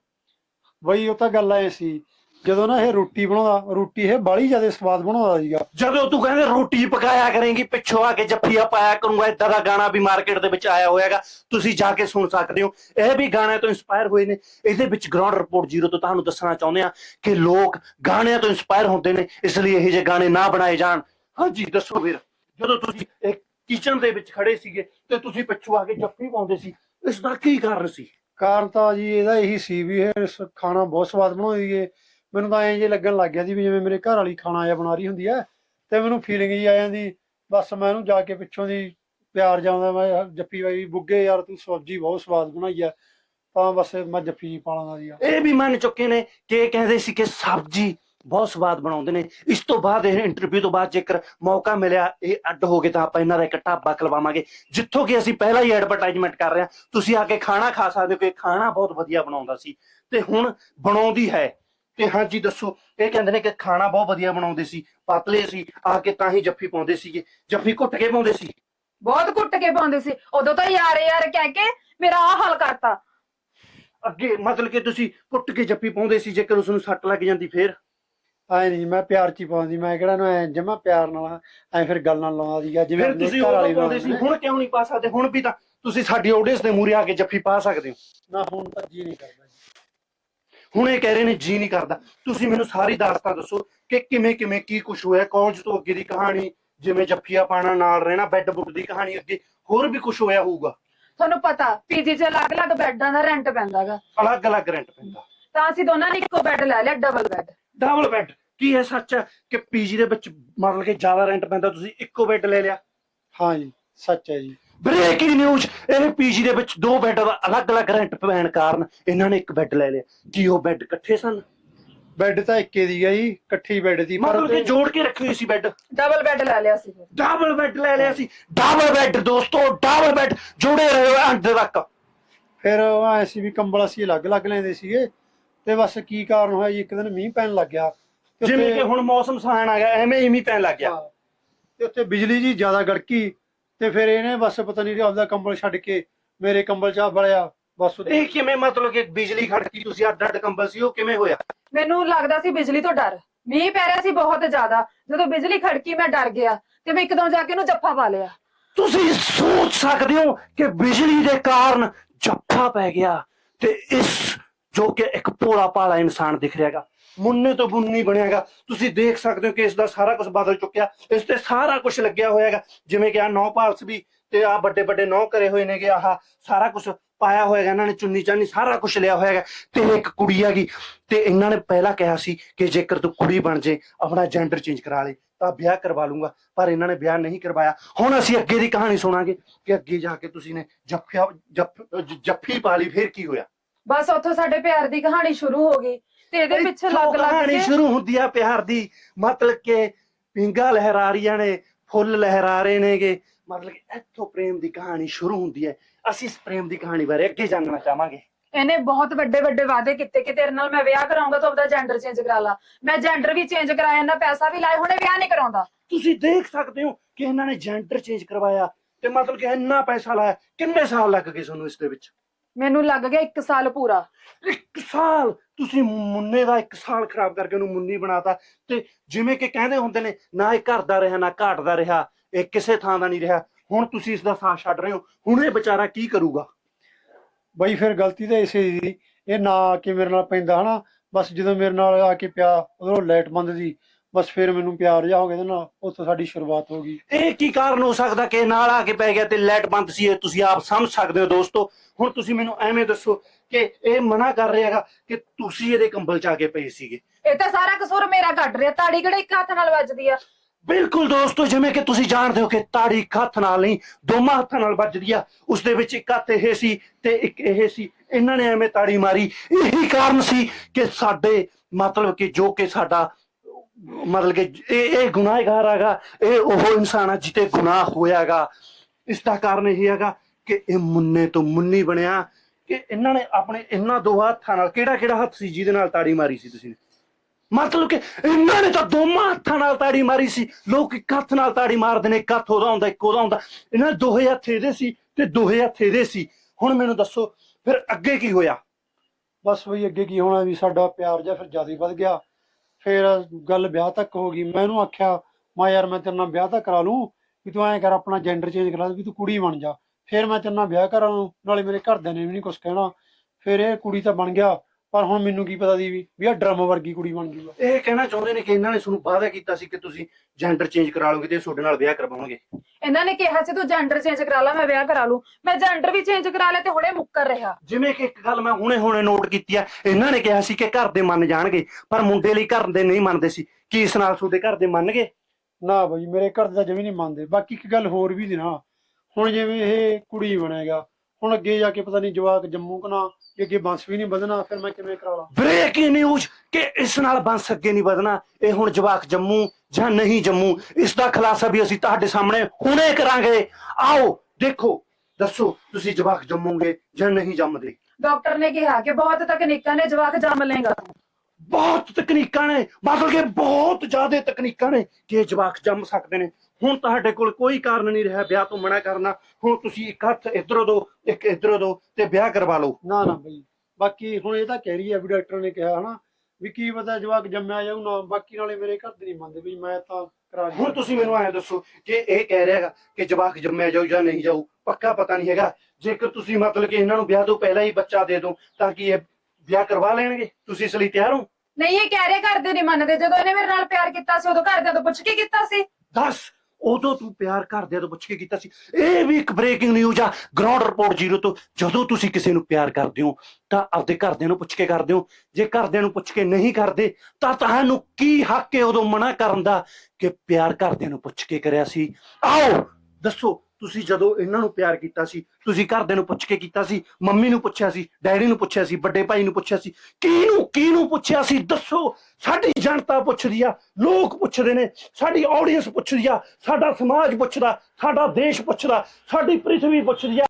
ਬਈ ਉਹ ਤਾਂ ਗੱਲ ਐ ਸੀ। ਜਦੋਂ ਨਾ ਇਹ ਰੋਟੀ ਬਣਾਉਂਦਾ ਰੋਟੀ ਇਹ ਬਾਲੀ ਜ਼ਿਆਦਾ ਸਵਾਦ ਬਣਾਉਂਦਾ ਸੀਗਾ। ਜਦੋਂ ਤੂੰ ਕਹਿੰਦੇ ਰੋਟੀ ਪਕਾਇਆ ਕਰੇਂਗੀ ਪਿੱਛੋਂ ਆ ਕੇ ਜੱਫੀਆ ਪਾਇਆ ਕਰੂੰਗਾ ਇਦਾਂ ਦਾ ਗਾਣਾ ਵੀ ਮਾਰਕੀਟ ਦੇ ਵਿੱਚ ਆਇਆ ਹੋਇਆਗਾ ਤੁਸੀਂ ਜਾ ਕੇ ਸੁਣ ਸਕਦੇ ਹੋ। ਇਹ ਵੀ ਗਾਣਿਆਂ ਤੋਂ ਇਨਸਪਾਇਰ ਹੋਏ ਨੇ। ਇਹਦੇ ਵਿੱਚ ਗਰਾਊਂਡ ਰਿਪੋਰਟ ਜ਼ੀਰੋ ਤੋਂ ਤੁਹਾਨੂੰ ਦੱਸਣਾ ਚਾਹੁੰਦੇ ਆ ਕਿ ਲੋਕ ਗਾਣਿਆਂ ਤੋਂ ਇਨਸਪਾਇਰ ਹੁੰਦੇ ਨੇ ਇਸ ਲਈ ਇਹੋ ਜਿਹੇ ਗਾਣੇ ਨਾ ਬਣਾਏ ਜਾਣ। ਹਾਂਜੀ ਦੱਸੋ ਵੀਰ। ਜਦੋਂ ਤੁਸੀਂ ਇੱਕ ਕਿਚਨ ਦੇ ਵਿੱਚ ਖੜੇ ਸੀਗੇ ਤੇ ਤੁਸੀਂ ਪਿੱਛੋਂ ਆ ਕੇ ਜੱਫੀ ਪਾਉਂਦੇ ਸੀ ਇਸ ਦਾ ਕੀ ਕਾਰਨ ਸੀ? ਕਾਰਨ ਤਾਂ ਜੀ ਇਹਦਾ ਇਹੀ ਸੀ ਵੀ ਇਹ ਖਾਣਾ ਬਹੁਤ ਸਵਾਦ ਬਣਾਉਂਦੀ ਏ। ਮੈਨੂੰ ਤਾਂ ਐਂ ਜੇ ਲੱਗਣ ਲੱਗ ਗਿਆ ਸੀ ਵੀ ਜਿਵੇਂ ਮੇਰੇ ਘਰ ਵਾਲੀ ਖਾਣਾ ਜਿਹਾ ਬਣਾ ਰਹੀ ਹੁੰਦੀ ਹੈ, ਤੇ ਮੈਨੂੰ ਫੀਲਿੰਗ ਜੀ ਆ ਜਾਂਦੀ, ਬਸ ਮੈਂ ਇਹਨੂੰ ਜਾ ਕੇ ਪਿੱਛੋਂ ਦੀ ਪਿਆਰ ਜਾਉਂਦਾ ਮੈਂ ਜੱਫੀ ਬਾਈ ਬੁੱਗੇ ਯਾਰ, ਤੂੰ ਸਬਜ਼ੀ ਬਹੁਤ ਸਵਾਦ ਬਣਾਈ ਆ, ਤਾਂ ਬਸ ਮੈਂ ਜੱਫੀ ਪਾ ਲਾਂਦਾ ਇਹ ਵੀ ਮੰਨ ਚੁੱਕੇ ਨੇ ਕਿ ਕਹਿੰਦੇ ਸੀ ਕਿ ਸਬਜ਼ੀ ਬਹੁਤ ਸਵਾਦ ਬਣਾਉਂਦੇ ਨੇ। ਇਸ ਤੋਂ ਬਾਅਦ ਇਹ ਇੰਟਰਵਿਊ ਤੋਂ ਬਾਅਦ ਜੇਕਰ ਮੌਕਾ ਮਿਲਿਆ, ਇਹ ਅੱਡ ਹੋ ਗਏ ਤਾਂ ਆਪਾਂ ਇਹਨਾਂ ਦਾ ਇੱਕ ਢਾਬਾ ਖਲਵਾਵਾਂਗੇ, ਜਿੱਥੋਂ ਕਿ ਅਸੀਂ ਪਹਿਲਾਂ ਹੀ ਐਡਵਰਟਾਈਜ਼ਮੈਂਟ ਕਰ ਰਹੇ ਹਾਂ, ਤੁਸੀਂ ਆ ਕੇ ਖਾਣਾ ਖਾ ਸਕਦੇ ਹੋ, ਕਿ ਖਾਣਾ ਬਹੁਤ ਵਧੀਆ ਬਣਾਉਂਦਾ ਸੀ। ਤੇ ਹੁਣ ਬਣਾਉਂਦੀ ਹੈ। ਤੇ ਹਾਂਜੀ ਦੱਸੋ ਇਹ ਕਹਿੰਦੇ ਨੇ ਕਿ ਖਾਣਾ ਬਹੁਤ ਵਧੀਆ ਬਣਾਉਂਦੇ ਸੀ ਪਤਲੇ ਸੀ ਆ ਕੇ ਤਾਂ ਹੀ ਜੱਫੀ ਪਾਉਂਦੇ ਸੀਗੇ। ਜੱਫੀ ਘੁੱਟ ਕੇ ਪਾਉਂਦੇ ਸੀ? ਬਹੁਤ ਕੁੱਟ ਕੇ ਪਾਉਂਦੇ ਸੀ। ਉਦੋਂ ਤਾਂ ਯਾਰ ਯਾਰ ਕਹਿ ਕੇ ਮੇਰਾ ਆ ਹਾਲ ਕਰਤਾ। ਅੱਗੇ ਮਤਲਬ ਕਿ ਤੁਸੀਂ ਘੁੱਟ ਕੇ ਜੱਫੀ ਪਾਉਂਦੇ ਸੀ ਜੇਕਰ ਉਸ ਨੂੰ ਸੱਟ ਲੱਗ ਜਾਂਦੀ ਫੇਰ? ਐ ਨਹੀਂ ਮੈਂ ਪਿਆਰ ਚ ਹੀ ਪਾਉਂਦੀ ਮੈਂ ਕਿਹੜਾ ਨੂੰ ਐ ਜਮਾ ਪਿਆਰ ਨਾਲ ਐ ਫਿਰ ਗੱਲ ਨਾਲ ਲਾਉਂਦਾ ਸੀਗਾ ਜਿਵੇਂ ਫਿਰ ਆਪਣੇ ਤੁਸੀਂ ਘਰ ਵਾਲੀ ਪਾਉਂਦੇ ਸੀ ਹੁਣ ਕਿਉਂ ਨਹੀਂ ਪਾ ਸਕਦੇ? ਹੁਣ ਵੀ ਤਾਂ ਤੁਸੀਂ ਸਾਡੀ ਆਡੀਅנס ਦੇ ਮੂਹਰੇ ਆ ਕੇ ਜੱਫੀ ਪਾ ਸਕਦੇ ਹੋ। ਨਾ ਹੁਣ ਤਾਂ ਜੀ ਨਹੀਂ ਕਰਦਾ। ਹੁਣ ਇਹ ਕਹਿ ਰਹੇ ਨੇ ਜੀ ਨਹੀਂ ਕਰਦਾ। ਤੁਸੀਂ ਮੈਨੂੰ ਸਾਰੀ ਦਾਸਤਾਨ ਦੱਸੋ ਕਿ ਕਿਵੇਂ ਕਿਵੇਂ ਕੀ ਕੁਝ ਹੋਇਆ ਕਾਲਜ ਤੋਂ ਅੱਗੇ ਦੀ ਕਹਾਣੀ ਜਿਵੇਂ ਜੱਫੀਆ ਪਾਣਾ ਨਾਲ ਰਹਿਣਾ ਬੈੱਡ ਬੁੱਡ ਦੀ ਕਹਾਣੀ ਅੱਗੇ ਹੋਰ ਵੀ ਕੁਝ ਹੋਇਆ ਹੋਊਗਾ। ਤੁਹਾਨੂੰ ਪਤਾ ਪੀਜੀ 'ਚ ਅਲੱਗ-ਅਲੱਗ ਬੈੱਡਾਂ ਦਾ ਰੈਂਟ ਪੈਂਦਾਗਾ ਅਲੱਗ-ਅਲੱਗ ਰੈਂਟ ਪੈਂਦਾ। ਤਾਂ ਅਸੀਂ ਦੋਨਾਂ ਨੇ ਇੱਕੋ ਬੈੱਡ ਲੈ ਲਿਆ ਡਬਲ ਬੈੱਡ ਡਬਲ ਬੈੱਡ ਕੀ ਇਹ ਸੱਚ ਹੈ ਕਿ ਪੀਜੀ ਦੇ ਵਿੱਚ ਮਤਲਬ ਕਿ ਜ਼ਿਆਦਾ ਰੈਂਟ ਪੈਂਦਾ ਤੁਸੀਂ ਇੱਕੋ ਬੈੱਡ ਲੈ ਲਿਆ? ਹਾਂ ਜੀ ਸੱਚ ਹੈ ਜੀ। ਬ੍ਰੇਕਿੰਗ ਨਿਊਜ਼ ਇਹ ਪੀਜੀ ਦੇ ਵਿੱਚ ਦੋ ਬੈੱਡ ਦਾ ਅਲੱਗ-ਅਲੱਗ ਰੈਂਟ ਪੈਣ ਕਾਰਨ ਇਹਨਾਂ ਨੇ ਇੱਕ ਬੈੱਡ ਲੈ ਲਿਆ। ਕੀ ਉਹ ਬੈੱਡ ਇਕੱਠੇ ਸਨ? ਬੈੱਡ ਤਾਂ ਇੱਕੇ ਦੀ ਹੈ ਜੀ ਇਕੱਠੀ ਬੈੱਡ ਦੀ ਮਤਲਬ ਕਿ ਜੋੜ ਕੇ ਰੱਖੀ ਹੋਈ ਸੀ ਬੈੱਡ ਡਬਲ ਬੈੱਡ ਲੈ ਲਿਆ ਸੀ। ਫਿਰ ਡਬਲ ਬੈੱਡ ਲੈ ਲਿਆ ਸੀ। ਡਬਲ ਬੈੱਡ ਦੋਸਤੋ ਡਬਲ ਬੈੱਡ ਜੁੜੇ ਰਹੋ ਅੰਤ ਤੱਕ। ਫਿਰ ਉਹ ਐ ਸੀ ਵੀ ਕੰਬਲ ਅਸੀਂ ਅਲੱਗ-ਅਲੱਗ ਲੈਂਦੇ ਸੀਗੇ ਤੇ ਬਸ ਕੀ ਕਾਰਨ ਹੋਇਆ ਜੀ ਇੱਕ ਦਿਨ ਮੀਂਹ ਪੈਣ ਲੱਗ ਗਿਆ। ਤੇ ਜਿਵੇਂ ਉੱਥੇ- ਕਿ ਹੁਣ ਮੌਸਮ ਸੁਹਾਣ ਆ ਗਿਆ ਐਵੇਂ ਹੀ ਮੀਂਹ ਪੈਣ ਲੱਗ ਗਿਆ। ਹਾਂ। ਤੇ ਉੱਥੇ ਬਿਜਲੀ ਜੀ ਜ਼ਿਆਦਾ ਗੜਕੀ ਤੇ ਫਿਰ ਇਹਨੇ ਬਸ ਪਤਾ ਨਹੀਂ ਆਪਦਾ ਕੰਬਲ ਛੱਡ ਕੇ ਮੇਰੇ ਕੰਬਲ 'ਚ ਆ ਵੜਿਆ ਬਸ ਇਹ ਕਿਵੇਂ ਮਤਲਬ ਕਿ ਬਿਜਲੀ ਖੜਕੀ ਤੁਸੀਂ ਅੱਡ ਅੱਡ ਕੰਬਲ ਸੀ ਉਹ ਕਿਵੇਂ ਹੋਇਆ? ਮੈਨੂੰ ਲੱਗਦਾ ਸੀ ਬਿਜਲੀ ਤੋਂ ਡਰ। ਮੀਂਹ ਪੈ ਰਿਹਾ ਸੀ ਬਹੁਤ ਜ਼ਿਆਦਾ। ਜਦੋਂ ਬਿਜਲੀ ਖੜਕੀ ਮੈਂ ਡਰ ਗਿਆ ਤੇ ਮੈਂ ਇੱਕਦਮ ਜਾ ਕੇ ਉਹਨੂੰ ਜੱਫਾ ਪਾ ਲਿਆ। ਤੁਸੀਂ ਸੋਚ ਸਕਦੇ ਹੋ ਕਿ ਬਿਜਲੀ ਦੇ ਕਾਰਨ ਜੱਫਾ ਪੈ ਗਿਆ ਤੇ ਇਸ ਜੋ ਕਿ ਇੱਕ ਭੋਲਾ ਭਾਲਾ ਇਨਸਾਨ ਦਿਖ ਰਿਹਾਗਾ ਮੁੰਨੇ ਤੋਂ ਬੁੰਨੀ ਬਣਿਆਗਾ। ਤੁਸੀਂ ਦੇਖ ਸਕਦੇ ਹੋ ਕਿ ਇਸ ਦਾ ਸਾਰਾ ਕੁਝ ਬਦਲ ਚੁੱਕਿਆ। ਇਸ ਤੇ ਸਾਰਾ ਕੁਝ ਲੱਗਿਆ ਹੋਇਆਗਾ। ਜਿਵੇਂ ਕਿ ਆ ਨੌ ਪਾਲਸ ਵੀ ਤੇ ਆ ਵੱਡੇ ਵੱਡੇ ਨੌ ਕਰੇ ਹੋਏ ਨੇਗੇ। ਆਹ ਸਾਰਾ ਕੁਝ ਪਾਇਆ ਹੋਇਆਗਾ। ਇਹਨਾਂ ਨੇ ਚੁੰਨੀ ਚਾਨੀ ਸਾਰਾ ਕੁਝ ਲਿਆ ਹੋਇਆਗਾ। ਤੇ ਇੱਕ ਕੁੜੀ ਹੈਗੀ। ਤੇ ਇਹਨਾਂ ਨੇ ਪਹਿਲਾਂ ਕਿਹਾ ਸੀ ਕਿ ਜੇਕਰ ਤੂੰ ਕੁੜੀ ਬਣ ਜੇ, ਆਪਣਾ ਜੈਂਡਰ ਚੇਂਜ ਕਰਾ ਲੈ, ਤਾਂ ਵਿਆਹ ਕਰਵਾ ਲੂੰਗਾ। ਪਰ ਇਹਨਾਂ ਨੇ ਵਿਆਹ ਨਹੀਂ ਕਰਵਾਇਆ। ਹੁਣ ਅਸੀਂ ਅੱਗੇ ਦੀ ਕਹਾਣੀ ਸੁਣਾਂਗੇ ਕਿ ਅੱਗੇ ਜਾ ਕੇ ਤੁਸੀਂ ਨੇ ਜੱਫਿਆ ਜੱਫ- ਜੱਫੀ ਪਾ ਲਈ। ਫਿਰ ਕੀ ਹੋਇਆ? ਬਸ ਉੱਥੋਂ ਸਾਡੇ ਪਿਆਰ ਦੀ ਕਹਾਣੀ ਸ਼ੁਰੂ ਹੋ ਗਈ। ਤੇ ਇਹਦੇ ਪਿੱਛੇ ਇੱਥੋਂ ਲੱਗ ਲੱਗ ਕਹਾਣੀ ਕੇ ਸ਼ੁਰੂ ਹੁੰਦੀ ਆ ਪਿਆਰ ਦੀ। ਮਤਲਬ ਕਿ ਪਿੰਗਾ ਲਹਿਰਾ ਰਹੀਆਂ ਨੇ ਫੁੱਲ ਲਹਿਰਾ ਰਹੇ ਨੇਗੇ। ਮਤਲਬ ਕਿ ਇੱਥੋਂ ਪ੍ਰੇਮ ਦੀ ਕਹਾਣੀ ਸ਼ੁਰੂ ਹੁੰਦੀ ਹੈ। ਅਸੀਂ ਇਸ ਪ੍ਰੇਮ ਦੀ ਕਹਾਣੀ ਬਾਰੇ ਅੱਗੇ ਜਾਣਨਾ ਚਾਹਾਂਗੇ। ਇਹਨੇ ਬਹੁਤ ਵੱਡੇ ਵੱਡੇ ਵਾਅਦੇ ਕੀਤੇ ਕਿ ਤੇਰੇ ਨਾਲ ਮੈਂ ਵਿਆਹ ਕਰਾਉਂਗਾ ਤੂੰ ਆਪਦਾ ਜੈਂਡਰ ਚੇਂਜ ਕਰਾ ਲਾ। ਮੈਂ ਜੈਂਡਰ ਵੀ ਚੇਂਜ ਕਰਾਇਆ ਇਹਨਾਂ ਪੈਸਾ ਵੀ ਲਾਇਆ ਹੁਣੇ ਵਿਆਹ ਨਹੀਂ ਕਰਾਉਂਦਾ। ਤੁਸੀਂ ਦੇਖ ਸਕਦੇ ਹੋ ਕਿ ਇਹਨਾਂ ਨੇ ਜੈਂਡਰ ਚੇਂਜ ਕਰਵਾਇਆ ਤੇ ਮਤਲਬ ਕਿ ਇੰਨਾ ਪੈਸਾ ਲਾਇਆ। ਕਿੰਨੇ ਸਾਲ ਲੱਗ ਗਏ ਤੁਹਾਨੂੰ ਇਸ ਦੇ ਵਿੱਚ? ਮੈਨੂੰ ਲੱਗ ਗਿਆ 1 ਸਾਲ ਪੂਰਾ। ਇੱਕ ਸਾਲ? ਤੁਸੀਂ ਮੁੰਨੇ ਦਾ ਇੱਕ ਸਾਲ ਖਰਾਬ ਕਰਕੇ ਉਹਨੂੰ ਮੁੰਨੀ ਬਣਾਤਾ ਤੇ ਜਿਵੇਂ ਕਿ ਕਹਿੰਦੇ ਹੁੰਦੇ ਨੇ ਨਾ ਇਹ ਘਰ ਦਾ ਰਿਹਾ ਨਾ ਘਾਟ ਦਾ ਰਿਹਾ ਇਹ ਕਿਸੇ ਥਾਂ ਦਾ ਨਹੀਂ ਰਿਹਾ। ਹੁਣ ਤੁਸੀਂ ਇਸ ਦਾ ਸਾਥ ਛੱਡ ਰਹੇ ਹੋ। ਹੁਣ ਇਹ ਵਿਚਾਰਾ ਕੀ ਕਰੂਗਾ? ਬਈ ਫਿਰ ਗਲਤੀ ਤਾਂ ਇਸੇ ਦੀ ਇਹ ਨਾ ਆ ਕੇ ਮੇਰੇ ਨਾਲ ਪੈਂਦਾ ਹਨਾ। ਬਸ ਜਦੋਂ ਮੇਰੇ ਨਾਲ ਆ ਕੇ ਪਿਆ ਉਦੋਂ ਲਾਈਟ ਬੰਦ ਸੀ। ਬਸ ਫਿਰ ਮੈਨੂੰ ਪਿਆਰ ਜਾ ਹੋ ਗਿਆ ਇਹਦੇ ਨਾਲ ਉੱਥੋਂ ਸਾਡੀ ਸ਼ੁਰੂਆਤ ਹੋ ਗਈ। ਇਹ ਕੀ ਕਾਰਨ ਹੋ ਸਕਦਾ ਕਿ ਨਾਲ ਆ ਕੇ ਪੈ ਗਿਆ ਤੇ ਲਾਈਟ ਬੰਦ ਸੀ ਇਹ ਤੁਸੀਂ ਆਪ ਸਮਝ ਸਕਦੇ ਹੋ ਦੋਸਤੋ। ਹੁਣ ਤੁਸੀਂ ਮੈਨੂੰ ਐਵੇਂ ਦੱਸੋ ਕਿ ਇਹ ਮਨਾ ਕਰ ਰਿਹਾ ਹੈਗਾ ਕਿ ਤੁਸੀਂ ਇਹਦੇ ਕੰਬਲ ਚ ਆ ਕੇ ਪਏ ਸੀਗੇ। ਇਹ ਤਾਂ ਸਾਰਾ ਕਸੂਰ ਮੇਰਾ ਕੱਢ ਰਿਹਾ ਤਾੜੀ ਕਿਹੜਾ ਇੱਕ ਹੱਥ ਨਾਲ ਵੱਜਦੀ ਆ? ਬਿਲਕੁਲ ਦੋਸਤੋ ਜਿਵੇਂ ਕਿ ਤੁਸੀਂ ਜਾਣਦੇ ਹੋ ਕਿ ਤਾੜੀ ਇੱਕ ਹੱਥ ਨਾਲ ਨਹੀਂ ਦੋਵਾਂ ਹੱਥਾਂ ਨਾਲ ਵੱਜਦੀ ਆ। ਉਸ ਦੇ ਵਿੱਚ ਇੱਕ ਹੱਥ ਇਹ ਸੀ ਤੇ ਇੱਕ ਇਹ ਸੀ। ਇਹਨਾਂ ਨੇ ਐਵੇਂ ਤਾੜੀ ਮਾਰੀ। ਇਹੀ ਕਾਰਨ ਸੀ ਕਿ ਸਾਡੇ ਮਤਲਬ ਕਿ ਜੋ ਕਿ ਸਾਡਾ ਮਤਲਬ ਕਿ ਇਹ ਇਹ ਗੁਨਾਹਗਾਰ ਹੈਗਾ, ਇਹ ਉਹ ਇਨਸਾਨ ਆ ਜਿਤੇ ਗੁਨਾਹ ਹੋਇਆਗਾ। ਇਸ ਦਾ ਕਾਰਨ ਇਹ ਹੈਗਾ ਕਿ ਇਹ ਮੁੰਨੇ ਤੋਂ ਮੁੰਨੀ ਬਣਿਆ ਕਿ ਇਹਨਾਂ ਨੇ ਆਪਣੇ ਇਹਨਾਂ ਦੋ ਹੱਥਾਂ ਨਾਲ ਕਿਹੜਾ ਕਿਹੜਾ ਹੱਥ ਸੀ ਜਿਹਦੇ ਨਾਲ ਤਾੜੀ ਮਾਰੀ ਸੀ ਤੁਸੀਂ ਮਤਲਬ ਕਿ ਇਹਨਾਂ ਨੇ ਤਾਂ ਦੋਵਾਂ ਹੱਥਾਂ ਨਾਲ ਤਾੜੀ ਮਾਰੀ ਸੀ। ਲੋਕ ਇੱਕ ਹੱਥ ਨਾਲ ਤਾੜੀ ਮਾਰਦੇ ਨੇ, ਇੱਕ ਹੱਥ ਉਹਦਾ ਹੁੰਦਾ, ਇੱਕ ਉਹਦਾ ਹੁੰਦਾ। ਇਹਨਾਂ ਦੇ ਦੋਹੇ ਹੱਥ ਇਹਦੇ ਸੀ ਤੇ ਦੋਹੇ ਹੱਥ ਇਹਦੇ ਸੀ। ਹੁਣ ਮੈਨੂੰ ਦੱਸੋ, ਫਿਰ ਅੱਗੇ ਕੀ ਹੋਇਆ? ਬਸ ਬਈ ਅੱਗੇ ਕੀ ਹੋਣਾ ਵੀ ਸਾਡਾ ਪਿਆਰ ਜਿਹਾ ਫਿਰ ਜ਼ਿਆਦਾ ਹੀ ਵੱਧ ਗਿਆ। ਫਿਰ ਗੱਲ ਵਿਆਹ ਤੱਕ ਹੋ ਗਈ। ਮੈਂ ਉਹਨੂੰ ਆਖਿਆ, ਮੈਂ ਯਾਰ, ਮੈਂ ਤੇਰੇ ਨਾਲ ਵਿਆਹ ਤਾਂ ਕਰਾ ਲੂੰ ਵੀ ਤੂੰ ਐਂ ਕਰ, ਆਪਣਾ ਜੈਂਡਰ ਚੇਂਜ ਕਰਾ ਦੇ ਵੀ ਤੂੰ ਕੁੜੀ ਬਣ ਜਾ। ਫਿਰ ਮੈਂ ਤੇਰੇ ਨਾਲ ਵਿਆਹ ਕਰਾਂ ਲੂੰ ਨਾਲੇ ਮੇਰੇ ਘਰਦਿਆਂ ਨੇ ਵੀ ਨਹੀਂ ਕੁਝ ਕਹਿਣਾ। ਫਿਰ ਇਹ ਕੁੜੀ ਤਾਂ ਬਣ ਗਿਆ। ਪਰ ਹੁਣ ਮੈਨੂੰ ਕੀ ਪਤਾ ਦੀ ਵੀ ਵੀ ਆ ਡਰਮ ਵਰਗੀ ਕੁੜੀ ਬਣ ਵਾ ਇਹ ਕਹਿਣਾ ਚਾਹੁੰਦੇ ਨੇ ਕਿ ਇਹਨਾਂ ਨੇ ਤੁਹਾਨੂੰ ਵਾਅਦਾ ਕੀਤਾ ਸੀ ਕਿ ਤੁਸੀਂ ਜੈਂਡਰ ਚੇਂਜ ਕਰਾ ਲਓਗੇ ਤੇ ਤੁਹਾਡੇ ਨਾਲ ਵਿਆਹ ਕਰਵਾਉਣਗੇ। ਇਹਨਾਂ ਨੇ ਕਿਹਾ ਸੀ ਤੂੰ ਜੈਂਡਰ ਚੇਂਜ ਕਰਾ ਲਾ ਮੈਂ ਵਿਆਹ ਕਰਾ ਲੂੰ ਮੈਂ ਜੈਂਡਰ ਵੀ ਚੇਂਜ ਕਰਾ ਲਿਆ ਤੇ ਹੁਣੇ ਮੁੱਕਰ ਰਿਹਾ। ਜਿਵੇਂ ਕਿ ਇੱਕ ਗੱਲ ਮੈਂ ਹੁਣੇ ਹੁਣੇ ਨੋਟ ਕੀਤੀ ਆ ਇਹਨਾਂ ਨੇ ਕਿਹਾ ਸੀ ਕਿ ਘਰ ਦੇ ਮੰਨ ਜਾਣਗੇ ਪਰ ਮੁੰਡੇ ਲਈ ਘਰ ਦੇ ਨਹੀਂ ਮੰਨਦੇ ਸੀ। ਕੀ ਇਸ ਨਾਲ ਤੁਹਾਡੇ ਘਰ ਦੇ ਮੰਨ ਗਏ ਨਾ ਬਈ ਮੇਰੇ ਘਰ ਦੇ ਤਾਂ ਜਮੀ ਨਹੀਂ ਮੰਨਦੇ। ਬਾਕੀ ਇੱਕ ਗੱਲ ਹੋਰ ਵੀ ਸੀ ਨਾ ਹੁਣ ਜਿਵੇਂ ਇਹ ਕੁੜੀ ਬਣੇਗਾ ਹੁਣ ਅੱਗੇ ਜਾ ਕੇ ਪਤਾ ਨਹੀਂ ਜਵਾਕ ਜੰਮੂ ਕਨਾ ਕਿ ਅੱਗੇ ਬੰਸ ਵੀ ਨਹੀਂ ਵਧਣਾ ਫਿਰ ਮੈਂ ਕਿਵੇਂ ਕਰਾ ਲਾਂ? ਬ੍ਰੇਕਿੰਗ ਨਿਊਜ਼ ਕਿ ਇਸ ਨਾਲ ਬੰਸ ਅੱਗੇ ਨਹੀਂ ਵਧਣਾ ਇਹ ਹੁਣ ਜਵਾਕ ਜੰਮੂ ਜਾਂ ਨਹੀਂ ਜੰਮੂ ਇਸ ਦਾ ਖੁਲਾਸਾ ਵੀ ਅਸੀਂ ਤੁਹਾਡੇ ਸਾਹਮਣੇ ਹੁਣੇ ਕਰਾਂਗੇ। ਆਓ ਦੇਖੋ ਦੱਸੋ ਤੁਸੀਂ ਜਵਾਕ ਜੰਮੋਗੇ ਜਾਂ ਨਹੀਂ ਜੰਮਦੇ? ਡਾਕਟਰ ਨੇ ਕਿਹਾ ਕਿ ਬਹੁਤ ਤਕਨੀਕਾਂ ਨੇ ਜਵਾਕ ਜੰਮ ਲੇਗਾ ਬਹੁਤ ਤਕਨੀਕਾਂ ਨੇ ਮਤਲਬ ਕਿ ਬਹੁਤ ਜ਼ਿਆਦਾ ਤਕਨੀਕਾਂ ਨੇ ਕਿ ਇਹ ਜਵਾਕ ਜੰਮ ਸਕਦੇ ਨੇ। ਹੁਣ ਤੁਹਾਡੇ ਕੋਲ ਕੋਈ ਕਾਰਨ ਨਹੀਂ ਰਿਹਾ ਵਿਆਹ ਤੋਂ ਮਨਾ ਕਰਨਾ। ਹੁਣ ਤੁਸੀਂ ਇੱਕ ਹੱਥ ਇਧਰੋਂ ਦੋ ਇੱਕ ਇਧਰੋਂ ਦੋ ਤੇ ਵਿਆਹ ਕਰਵਾ ਲਓ। ਨਾ ਨਾ ਬਈ। ਬਾਕੀ ਹੁਣ ਇਹ ਤਾਂ ਕਹਿ ਰਹੀ ਹੈ ਵੀ ਡਾਕਟਰ ਨੇ ਕਿਹਾ ਹਨਾ ਵੀ ਕੀ ਪਤਾ ਜਵਾਕ ਜੰਮਿਆ ਜਾਊ ਨਾ ਬਾਕੀ ਨਾਲੇ ਮੇਰੇ ਘਰ ਦੇ ਨਹੀਂ ਮੰਨਦੇ ਵੀ ਮੈਂ ਤਾਂ ਕਰਾ ਹੁਣ ਤੁਸੀਂ ਮੈਨੂੰ ਐਂ ਦੱਸੋ ਕਿ ਇਹ ਕਹਿ ਰਿਹਾ ਹੈਗਾ ਕਿ ਜਵਾਕ ਜੰਮਿਆ ਜਾਊ ਜਾਂ ਨਹੀਂ ਜਾਊ ਪੱਕਾ ਪਤਾ ਨਹੀਂ ਹੈਗਾ। ਜੇਕਰ ਤੁਸੀਂ ਮਤਲਬ ਕਿ ਇਹਨਾਂ ਨੂੰ ਵਿਆਹ ਤੋਂ ਪਹਿਲਾਂ ਹੀ ਬੱਚਾ ਦੇ ਦਿਓ ਤਾਂ ਕਿ ਇਹ ਵਿਆਹ ਕਰਵਾ ਲੈਣਗੇ? ਤੁਸੀਂ ਇਸ ਲਈ ਤਿਆਰ ਹੋ? ਨਹੀਂ ਇਹ ਕਹਿ ਰਹੇ ਘਰਦੇ ਨਹੀਂ ਮੰਨਦੇ। ਜਦੋਂ ਇਹਨੇ ਮੇਰੇ ਨਾਲ ਪਿਆਰ ਕੀਤਾ ਸੀ ਉਦੋਂ ਘਰਦਿਆਂ ਤੋਂ ਪੁੱਛ ਕੇ ਕੀਤਾ ਸੀ। ਦੱਸ। ਉਦੋਂ ਤੂੰ ਪਿਆਰ ਕਰਦਿਆਂ ਤੋਂ ਪੁੱਛ ਕੇ ਕੀਤਾ ਸੀ ਇਹ ਵੀ ਇੱਕ ਬ੍ਰੇਕਿੰਗ ਨਿਊਜ਼ ਆ। ਗਰਾਊਂਡ ਰਿਪੋਰਟ ਜ਼ੀਰੋ ਤੋਂ ਜਦੋਂ ਤੁਸੀਂ ਕਿਸੇ ਨੂੰ ਪਿਆਰ ਕਰਦੇ ਹੋ, ਤਾਂ ਆਪਦੇ ਘਰਦਿਆਂ ਨੂੰ ਪੁੱਛ ਕੇ ਕਰਦੇ ਹੋ। ਜੇ ਘਰਦਿਆਂ ਨੂੰ ਪੁੱਛ ਕੇ ਨਹੀਂ ਕਰਦੇ, ਤਾਂ ਤੁਹਾਨੂੰ ਕੀ ਹੱਕ ਹੈ ਉਦੋਂ ਮਨਾ ਕਰਨ ਦਾ ਕਿ ਪਿਆਰ ਘਰਦਿਆਂ ਨੂੰ ਪੁੱਛ ਕੇ ਕਰਿਆ ਸੀ? ਆਓ, ਦੱਸੋ ਤੁਸੀਂ ਜਦੋਂ ਇਹਨਾਂ ਨੂੰ ਪਿਆਰ ਕੀਤਾ ਸੀ ਤੁਸੀਂ ਘਰਦਿਆਂ ਨੂੰ ਪੁੱਛ ਕੇ ਕੀਤਾ ਸੀ ਮੰਮੀ ਨੂੰ ਪੁੱਛਿਆ ਸੀ ਡੈਡੀ ਨੂੰ ਪੁੱਛਿਆ ਸੀ ਵੱਡੇ ਭਾਈ ਨੂੰ ਪੁੱਛਿਆ ਸੀ ਕਿਹਨੂੰ ਕਿਹਨੂੰ ਪੁੱਛਿਆ ਸੀ ਦੱਸੋ। ਸਾਡੀ ਜਨਤਾ ਪੁੱਛਦੀ ਆ ਲੋਕ ਪੁੱਛਦੇ ਨੇ ਸਾਡੀ ਆਡੀਅנס ਪੁੱਛਦੀ ਆ ਸਾਡਾ ਸਮਾਜ ਪੁੱਛਦਾ ਸਾਡਾ ਦੇਸ਼ ਪੁੱਛਦਾ ਸਾਡੀ ਪ੍ਰਿਥਵੀ ਪੁੱਛਦੀ ਆ।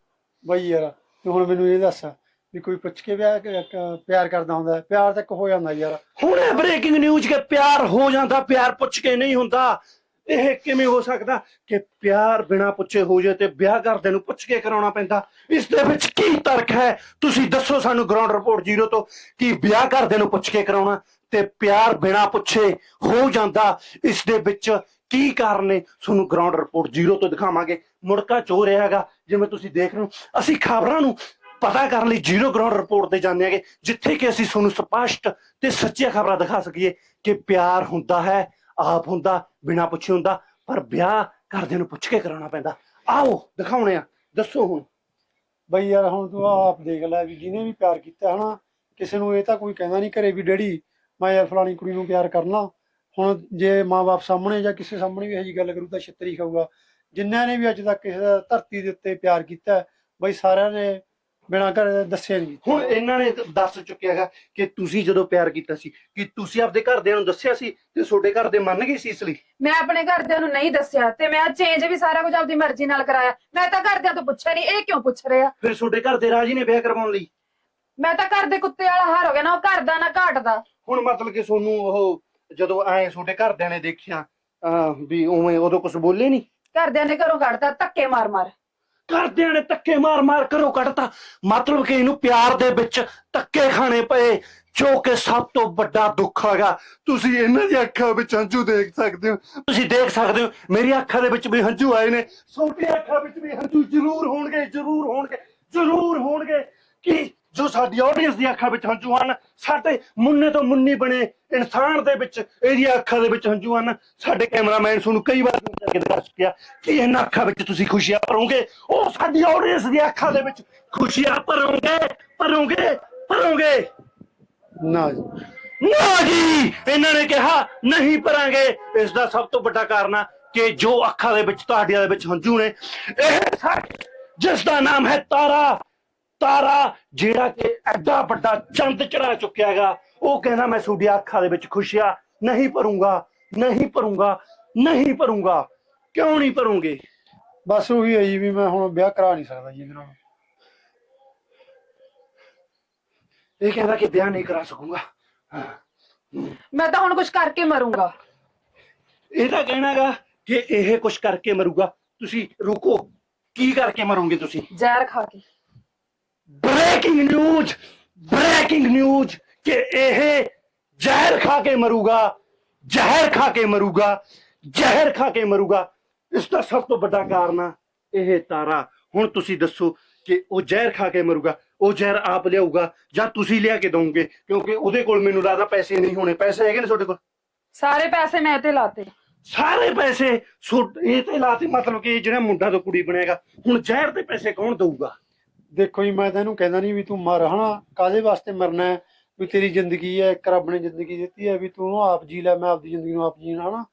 ਬਈ ਯਾਰ ਤੂੰ ਹੁਣ ਮੈਨੂੰ ਇਹ ਦੱਸ ਵੀ ਕੋਈ ਪੁੱਛ ਕੇ ਵਿਆਹ ਪਿਆਰ ਕਰਦਾ ਹੁੰਦਾ? ਪਿਆਰ ਤਾਂ ਇੱਕ ਹੋ ਜਾਂਦਾ ਯਾਰ। ਹੁਣੇ ਬ੍ਰੇਕਿੰਗ ਨਿਊਜ਼ ਕਿ ਪਿਆਰ ਹੋ ਜਾਂਦਾ ਪਿਆਰ ਪੁੱਛ ਕੇ ਨਹੀਂ ਹੁੰਦਾ। ਇਹ ਕਿਵੇਂ ਹੋ ਸਕਦਾ ਕਿ ਪਿਆਰ ਬਿਨਾ ਪੁੱਛੇ ਹੋ ਜਾਏ ਤੇ ਵਿਆਹ ਕਰਦੇ ਨੂੰ ਪੁੱਛ ਕੇ ਕਰਾਉਣਾ ਪੈਂਦਾ? ਇਸ ਦੇ ਵਿੱਚ ਕੀ ਤਰਕ ਹੈ? ਤੁਸੀਂ ਦੱਸੋ ਸਾਨੂੰ ਗਰਾਊਂਡ ਰਿਪੋਰਟ ਜ਼ੀਰੋ ਤੋਂ ਕਿ ਵਿਆਹ ਕਰਦੇ ਨੂੰ ਪੁੱਛ ਕੇ ਕਰਾਉਣਾ ਤੇ ਪਿਆਰ ਬਿਨਾ ਪੁੱਛੇ ਹੋ ਜਾਂਦਾ, ਇਸ ਦੇ ਵਿੱਚ ਕੀ ਕਾਰਨ ਨੇ? ਤੁਹਾਨੂੰ ਗਰਾਊਂਡ ਰਿਪੋਰਟ ਜ਼ੀਰੋ ਤੋਂ ਦਿਖਾਵਾਂਗੇ। ਮੁੜਕਾ ਚੋ ਰਿਹਾ ਹੈਗਾ, ਜਿਵੇਂ ਤੁਸੀਂ ਦੇਖ ਰਹੇ ਹੋ। ਅਸੀਂ ਖਬਰਾਂ ਨੂੰ ਪਤਾ ਕਰਨ ਲਈ ਜ਼ੀਰੋ ਗਰਾਊਂਡ ਰਿਪੋਰਟ ਤੇ ਜਾਂਦੇ ਹਾਂਗੇ, ਜਿੱਥੇ ਕਿ ਅਸੀਂ ਤੁਹਾਨੂੰ ਸਪਸ਼ਟ ਤੇ ਸੱਚੀਆਂ ਖਬਰਾਂ ਦਿਖਾ ਸਕੀਏ ਕਿ ਪਿਆਰ ਹੁੰਦਾ ਹੈ ਆਪ ਹੁੰਦਾ, ਬਿਨਾ ਪੁੱਛੇ ਹੁੰਦਾ, ਪਰ ਵਿਆਹ ਘਰਦਿਆਂ ਨੂੰ ਪੁੱਛ ਕੇ ਕਰਾਉਣਾ ਪੈਂਦਾ। ਆਓ, ਦਿਖਾਉਣੇ ਆ, ਦੱਸੋ ਹੁਣ। ਬਈ ਯਾਰ, ਹੁਣ ਤੂੰ ਆਪ ਦੇਖ ਲੈ ਵੀ ਜਿਹਨੇ ਵੀ ਪਿਆਰ ਕੀਤਾ, ਹਨਾ? ਕਿਸੇ ਨੂੰ ਇਹ ਤਾਂ ਕੋਈ ਕਹਿੰਦਾ ਨਹੀਂ ਘਰੇ ਵੀ, ਡੈਡੀ, ਮੈਂ ਯਾਰ ਫਲਾਣੀ ਕੁੜੀ ਨੂੰ ਪਿਆਰ ਕਰਨਾ। ਹੁਣ ਜੇ ਮਾਪੇ ਸਾਹਮਣੇ ਜਾਂ ਕਿਸੇ ਸਾਹਮਣੇ ਵੀ ਇਹੋ ਜਿਹੀ ਗੱਲ ਕਰੂ ਤਾਂ ਛਿੱਤਰੀ ਖਾਊਗਾ। ਜਿਨ੍ਹਾਂ ਨੇ ਵੀ ਅੱਜ ਤੱਕ ਕਿਸੇ ਦਾ ਧਰਤੀ ਦੇ ਉੱਤੇ ਪਿਆਰ ਕੀਤਾ, ਬਈ ਸਾਰਿਆਂ ਨੇ ਬਿਨਾਂ ਘਰ ਦੱਸਿਆ ਨਹੀਂ ਹੁਣ ਇਹਨਾਂ ਨੇ ਦੱਸ ਚੁੱਕਿਆ ਹੈਗਾ ਕਿ ਤੁਸੀਂ ਜਦੋਂ ਪਿਆਰ ਕੀਤਾ ਸੀ ਕਿ ਤੁਸੀਂ ਆਪਦੇ ਘਰਦਿਆਂ ਨੂੰ ਦੱਸਿਆ ਸੀ ਤੇ ਤੁਹਾਡੇ ਘਰ ਦੇ ਮੰਨ ਗਏ ਸੀ ਇਸ ਲਈ? ਮੈਂ ਆਪਣੇ ਘਰਦਿਆਂ ਨੂੰ ਨਹੀਂ ਦੱਸਿਆ ਤੇ ਮੈਂ ਚੇਂਜ ਵੀ ਸਾਰਾ ਕੁਝ ਆਪਦੀ ਮਰਜ਼ੀ ਨਾਲ ਕਰਾਇਆ। ਮੈਂ ਤਾਂ ਘਰਦਿਆਂ ਤੋਂ ਪੁੱਛਿਆ ਨਹੀਂ ਇਹ ਕਿਉਂ ਪੁੱਛ ਰਿਹਾ ਫਿਰ ਤੁਹਾਡੇ ਘਰ ਦੇ ਰਾਜੀ ਨੇ ਵਿਆਹ ਕਰਵਾਉਣ ਲਈ? ਮੈਂ ਤਾਂ ਘਰ ਦੇ ਕੁੱਤੇ ਵਾਲਾ ਹਾਰ ਹੋ ਗਿਆ ਨਾ ਉਹ ਘਰ ਦਾ ਨਾ ਘਾਟ ਦਾ ਹੁਣ ਮਤਲਬ ਕਿ ਤੁਹਾਨੂੰ ਉਹ ਜਦੋਂ ਐ ਤੁਹਾਡੇ ਘਰਦਿਆਂ ਨੇ ਦੇਖਿਆ ਵੀ ਉਵੇਂ ਉਦੋਂ ਕੁਝ ਬੋਲੇ ਨਹੀਂ ਘਰਦਿਆਂ ਨੇ ਘਰੋਂ ਕੱਢਤਾ ਧੱਕੇ ਮਾਰ ਮਾਰ ਘਰਦਿਆਂ ਨੇ ਧੱਕੇ ਮਾਰ ਮਾਰ ਕਰੋ ਕੱਢਤਾ। ਮਤਲਬ ਕਿ ਇਹਨੂੰ ਪਿਆਰ ਦੇ ਵਿੱਚ ਧੱਕੇ ਖਾਣੇ ਪਏ, ਜੋ ਕਿ ਸਭ ਤੋਂ ਵੱਡਾ ਦੁੱਖ ਹੈਗਾ। ਤੁਸੀਂ ਇਹਨਾਂ ਦੀਆਂ ਅੱਖਾਂ ਵਿੱਚ ਹੰਝੂ ਦੇਖ ਸਕਦੇ ਹੋ। ਤੁਸੀਂ ਦੇਖ ਸਕਦੇ ਹੋ ਮੇਰੀ ਅੱਖਾਂ ਦੇ ਵਿੱਚ ਵੀ ਹੰਝੂ ਆਏ ਨੇ। ਤੁਹਾਡੀ ਅੱਖਾਂ ਵਿੱਚ ਵੀ ਹੰਝੂ ਜ਼ਰੂਰ ਹੋਣਗੇ ਜ਼ਰੂਰ ਹੋਣਗੇ ਜ਼ਰੂਰ ਹੋਣਗੇ। ਕਿ ਜੋ ਸਾਡੀ ਆਡੀਅנס ਦੀਆਂ ਅੱਖਾਂ ਵਿੱਚ ਹੰਝੂ ਹਨ ਸਾਡੇ ਮੁੰਨੇ ਤੋਂ ਮੁੰਨੀ ਬਣੇ ਇਨਸਾਨ ਦੇ ਵਿੱਚ ਇਹਦੀਆਂ ਅੱਖਾਂ ਦੇ ਵਿੱਚ ਹੰਝੂ ਹਨ। ਸਾਡੇ ਕੈਮਰਾਮੈਨ ਨੂੰ ਕਈ ਵਾਰ ਕਰਕੇ ਦੱਸ ਪਿਆ ਕਿ ਇਹਨਾਂ ਅੱਖਾਂ ਵਿੱਚ ਤੁਸੀਂ ਖੁਸ਼ੀਆਂ ਭਰੋਗੇ। ਉਹ ਸਾਡੀ ਆਡੀਅנס ਦੀਆਂ ਅੱਖਾਂ ਦੇ ਵਿੱਚ ਖੁਸ਼ੀਆਂ ਭਰੋਗੇ ਭਰੋਗੇ ਭਰੋਗੇ। ਨਾ ਜੀ। ਨਾ ਜੀ! ਇਹਨਾਂ ਨੇ ਕਿਹਾ ਨਹੀਂ ਭਰਾਂਗੇ। ਇਸ ਦਾ ਸਭ ਤੋਂ ਵੱਡਾ ਕਾਰਨ ਆ ਕਿ ਜੋ ਅੱਖਾਂ ਦੇ ਵਿੱਚ ਤੁਹਾਡੀਆਂ ਦੇ ਵਿੱਚ ਹੰਝੂ ਨੇ ਇਹ ਜਿਸ ਦਾ ਨਾਮ ਹੈ ਤਾਰਾ। ਤਾਰਾ ਜਿਹੜਾ ਕਿ ਐਡਾ ਵੱਡਾ ਚੰਦ ਚੜਾ ਚੁੱਕਿਆ ਹੈਗਾ ਉਹ ਕਹਿੰਦਾ ਮੈਂ ਤੁਹਾਡੀਆਂ ਅੱਖਾਂ ਦੇ ਵਿੱਚ ਖੁਸ਼ੀਆਂ ਨਹੀਂ ਭਰੂੰਗਾ ਨਹੀਂ ਭਰੂੰਗਾ ਨਹੀਂ ਭਰੂੰਗਾ ਕਿਉਂ ਨਹੀਂ ਭਰੂੰਗੇ? ਬਸ ਉਹੀ ਹੈ ਜੀ ਵੀ ਮੈਂ ਹੁਣ ਵਿਆਹ ਕਰਾ ਨਹੀਂ ਸਕਦਾ ਜੀ ਇਹਦੇ ਨਾਲ। ਇਹ ਕਹਿੰਦਾ ਕਿ ਵਿਆਹ ਨਹੀਂ ਕਰਾ ਸਕੂੰਗਾ। ਮੈਂ ਤਾਂ ਹੁਣ ਕੁਝ ਕਰਕੇ ਮਰੂੰਗਾ। ਇਹ ਤਾਂ ਕਹਿਣਾਗਾ ਕਿ ਇਹ ਕੁਛ ਕਰਕੇ ਮਰੂਗਾ ਤੁਸੀਂ ਰੁਕੋ। ਕੀ ਕਰਕੇ ਮਰੋਗੇ ਤੁਸੀਂ? ਜ਼ਹਿਰ ਖਾ ਕੇ। ਬ੍ਰੇਕਿੰਗ ਨਿਊਜ਼ ਬ੍ਰੇਕਿੰਗ ਨਿਊਜ਼ ਕਿ ਇਹ ਜ਼ਹਿਰ ਖਾ ਕੇ ਮਰੂਗਾ ਜ਼ਹਿਰ ਖਾ ਕੇ ਮਰੂਗਾ ਜ਼ਹਿਰ ਖਾ ਕੇ ਮਰੂਗਾ ਇਸ ਦਾ ਸਭ ਤੋਂ ਵੱਡਾ ਕਾਰਨ ਆ ਇਹ ਤਾਰਾ ਹੁਣ ਤੁਸੀਂ ਦੱਸੋ ਕਿ ਉਹ ਜ਼ਹਿਰ ਖਾ ਕੇ ਮਰੂਗਾ ਉਹ ਜ਼ਹਿਰ ਆਪ ਲਿਆਊਗਾ ਜਾਂ ਤੁਸੀਂ ਲਿਆ ਕੇ ਦੋਗੇ ਕਿਉਂਕਿ ਉਹਦੇ ਕੋਲ ਮੈਨੂੰ ਲੱਗਦਾ ਪੈਸੇ ਨਹੀਂ ਹੋਣੇ ਪੈਸੇ ਹੈਗੇ ਨੇ ਤੁਹਾਡੇ ਕੋਲ ਸਾਰੇ ਪੈਸੇ ਮੈਂ ਤੇ ਲਾਤੇ ਸਾਰੇ ਪੈਸੇ ਸੁੱਟ ਇਹ ਤੇ ਲਾਤੇ ਮਤਲਬ ਕਿ ਜਿਹੜਾ ਮੁੰਡਾ ਤੋਂ ਕੁੜੀ ਬਣੇਗਾ ਹੁਣ ਜ਼ਹਿਰ ਦੇ ਪੈਸੇ ਕੌਣ ਦਊਗਾ ਦੇਖੋ ਜੀ, ਮੈਂ ਤਾਂ ਇਹਨੂੰ ਕਹਿੰਦਾ ਨਹੀਂ ਵੀ ਤੂੰ ਮਰ, ਹਨਾ? ਕਾਦੇ ਵਾਸਤੇ ਮਰਨਾ ਹੈ? ਵੀ ਤੇਰੀ ਜ਼ਿੰਦਗੀ ਹੈ, ਇੱਕ ਰੱਬ ਨੇ ਜ਼ਿੰਦਗੀ ਦਿੱਤੀ ਹੈ, ਵੀ ਤੂੰ ਉਹਨੂੰ ਆਪ ਜੀ ਲੈ, ਮੈਂ ਆਪਦੀ ਜ਼ਿੰਦਗੀ ਨੂੰ ਆਪ ਜੀਣਾ, ਹਨਾ?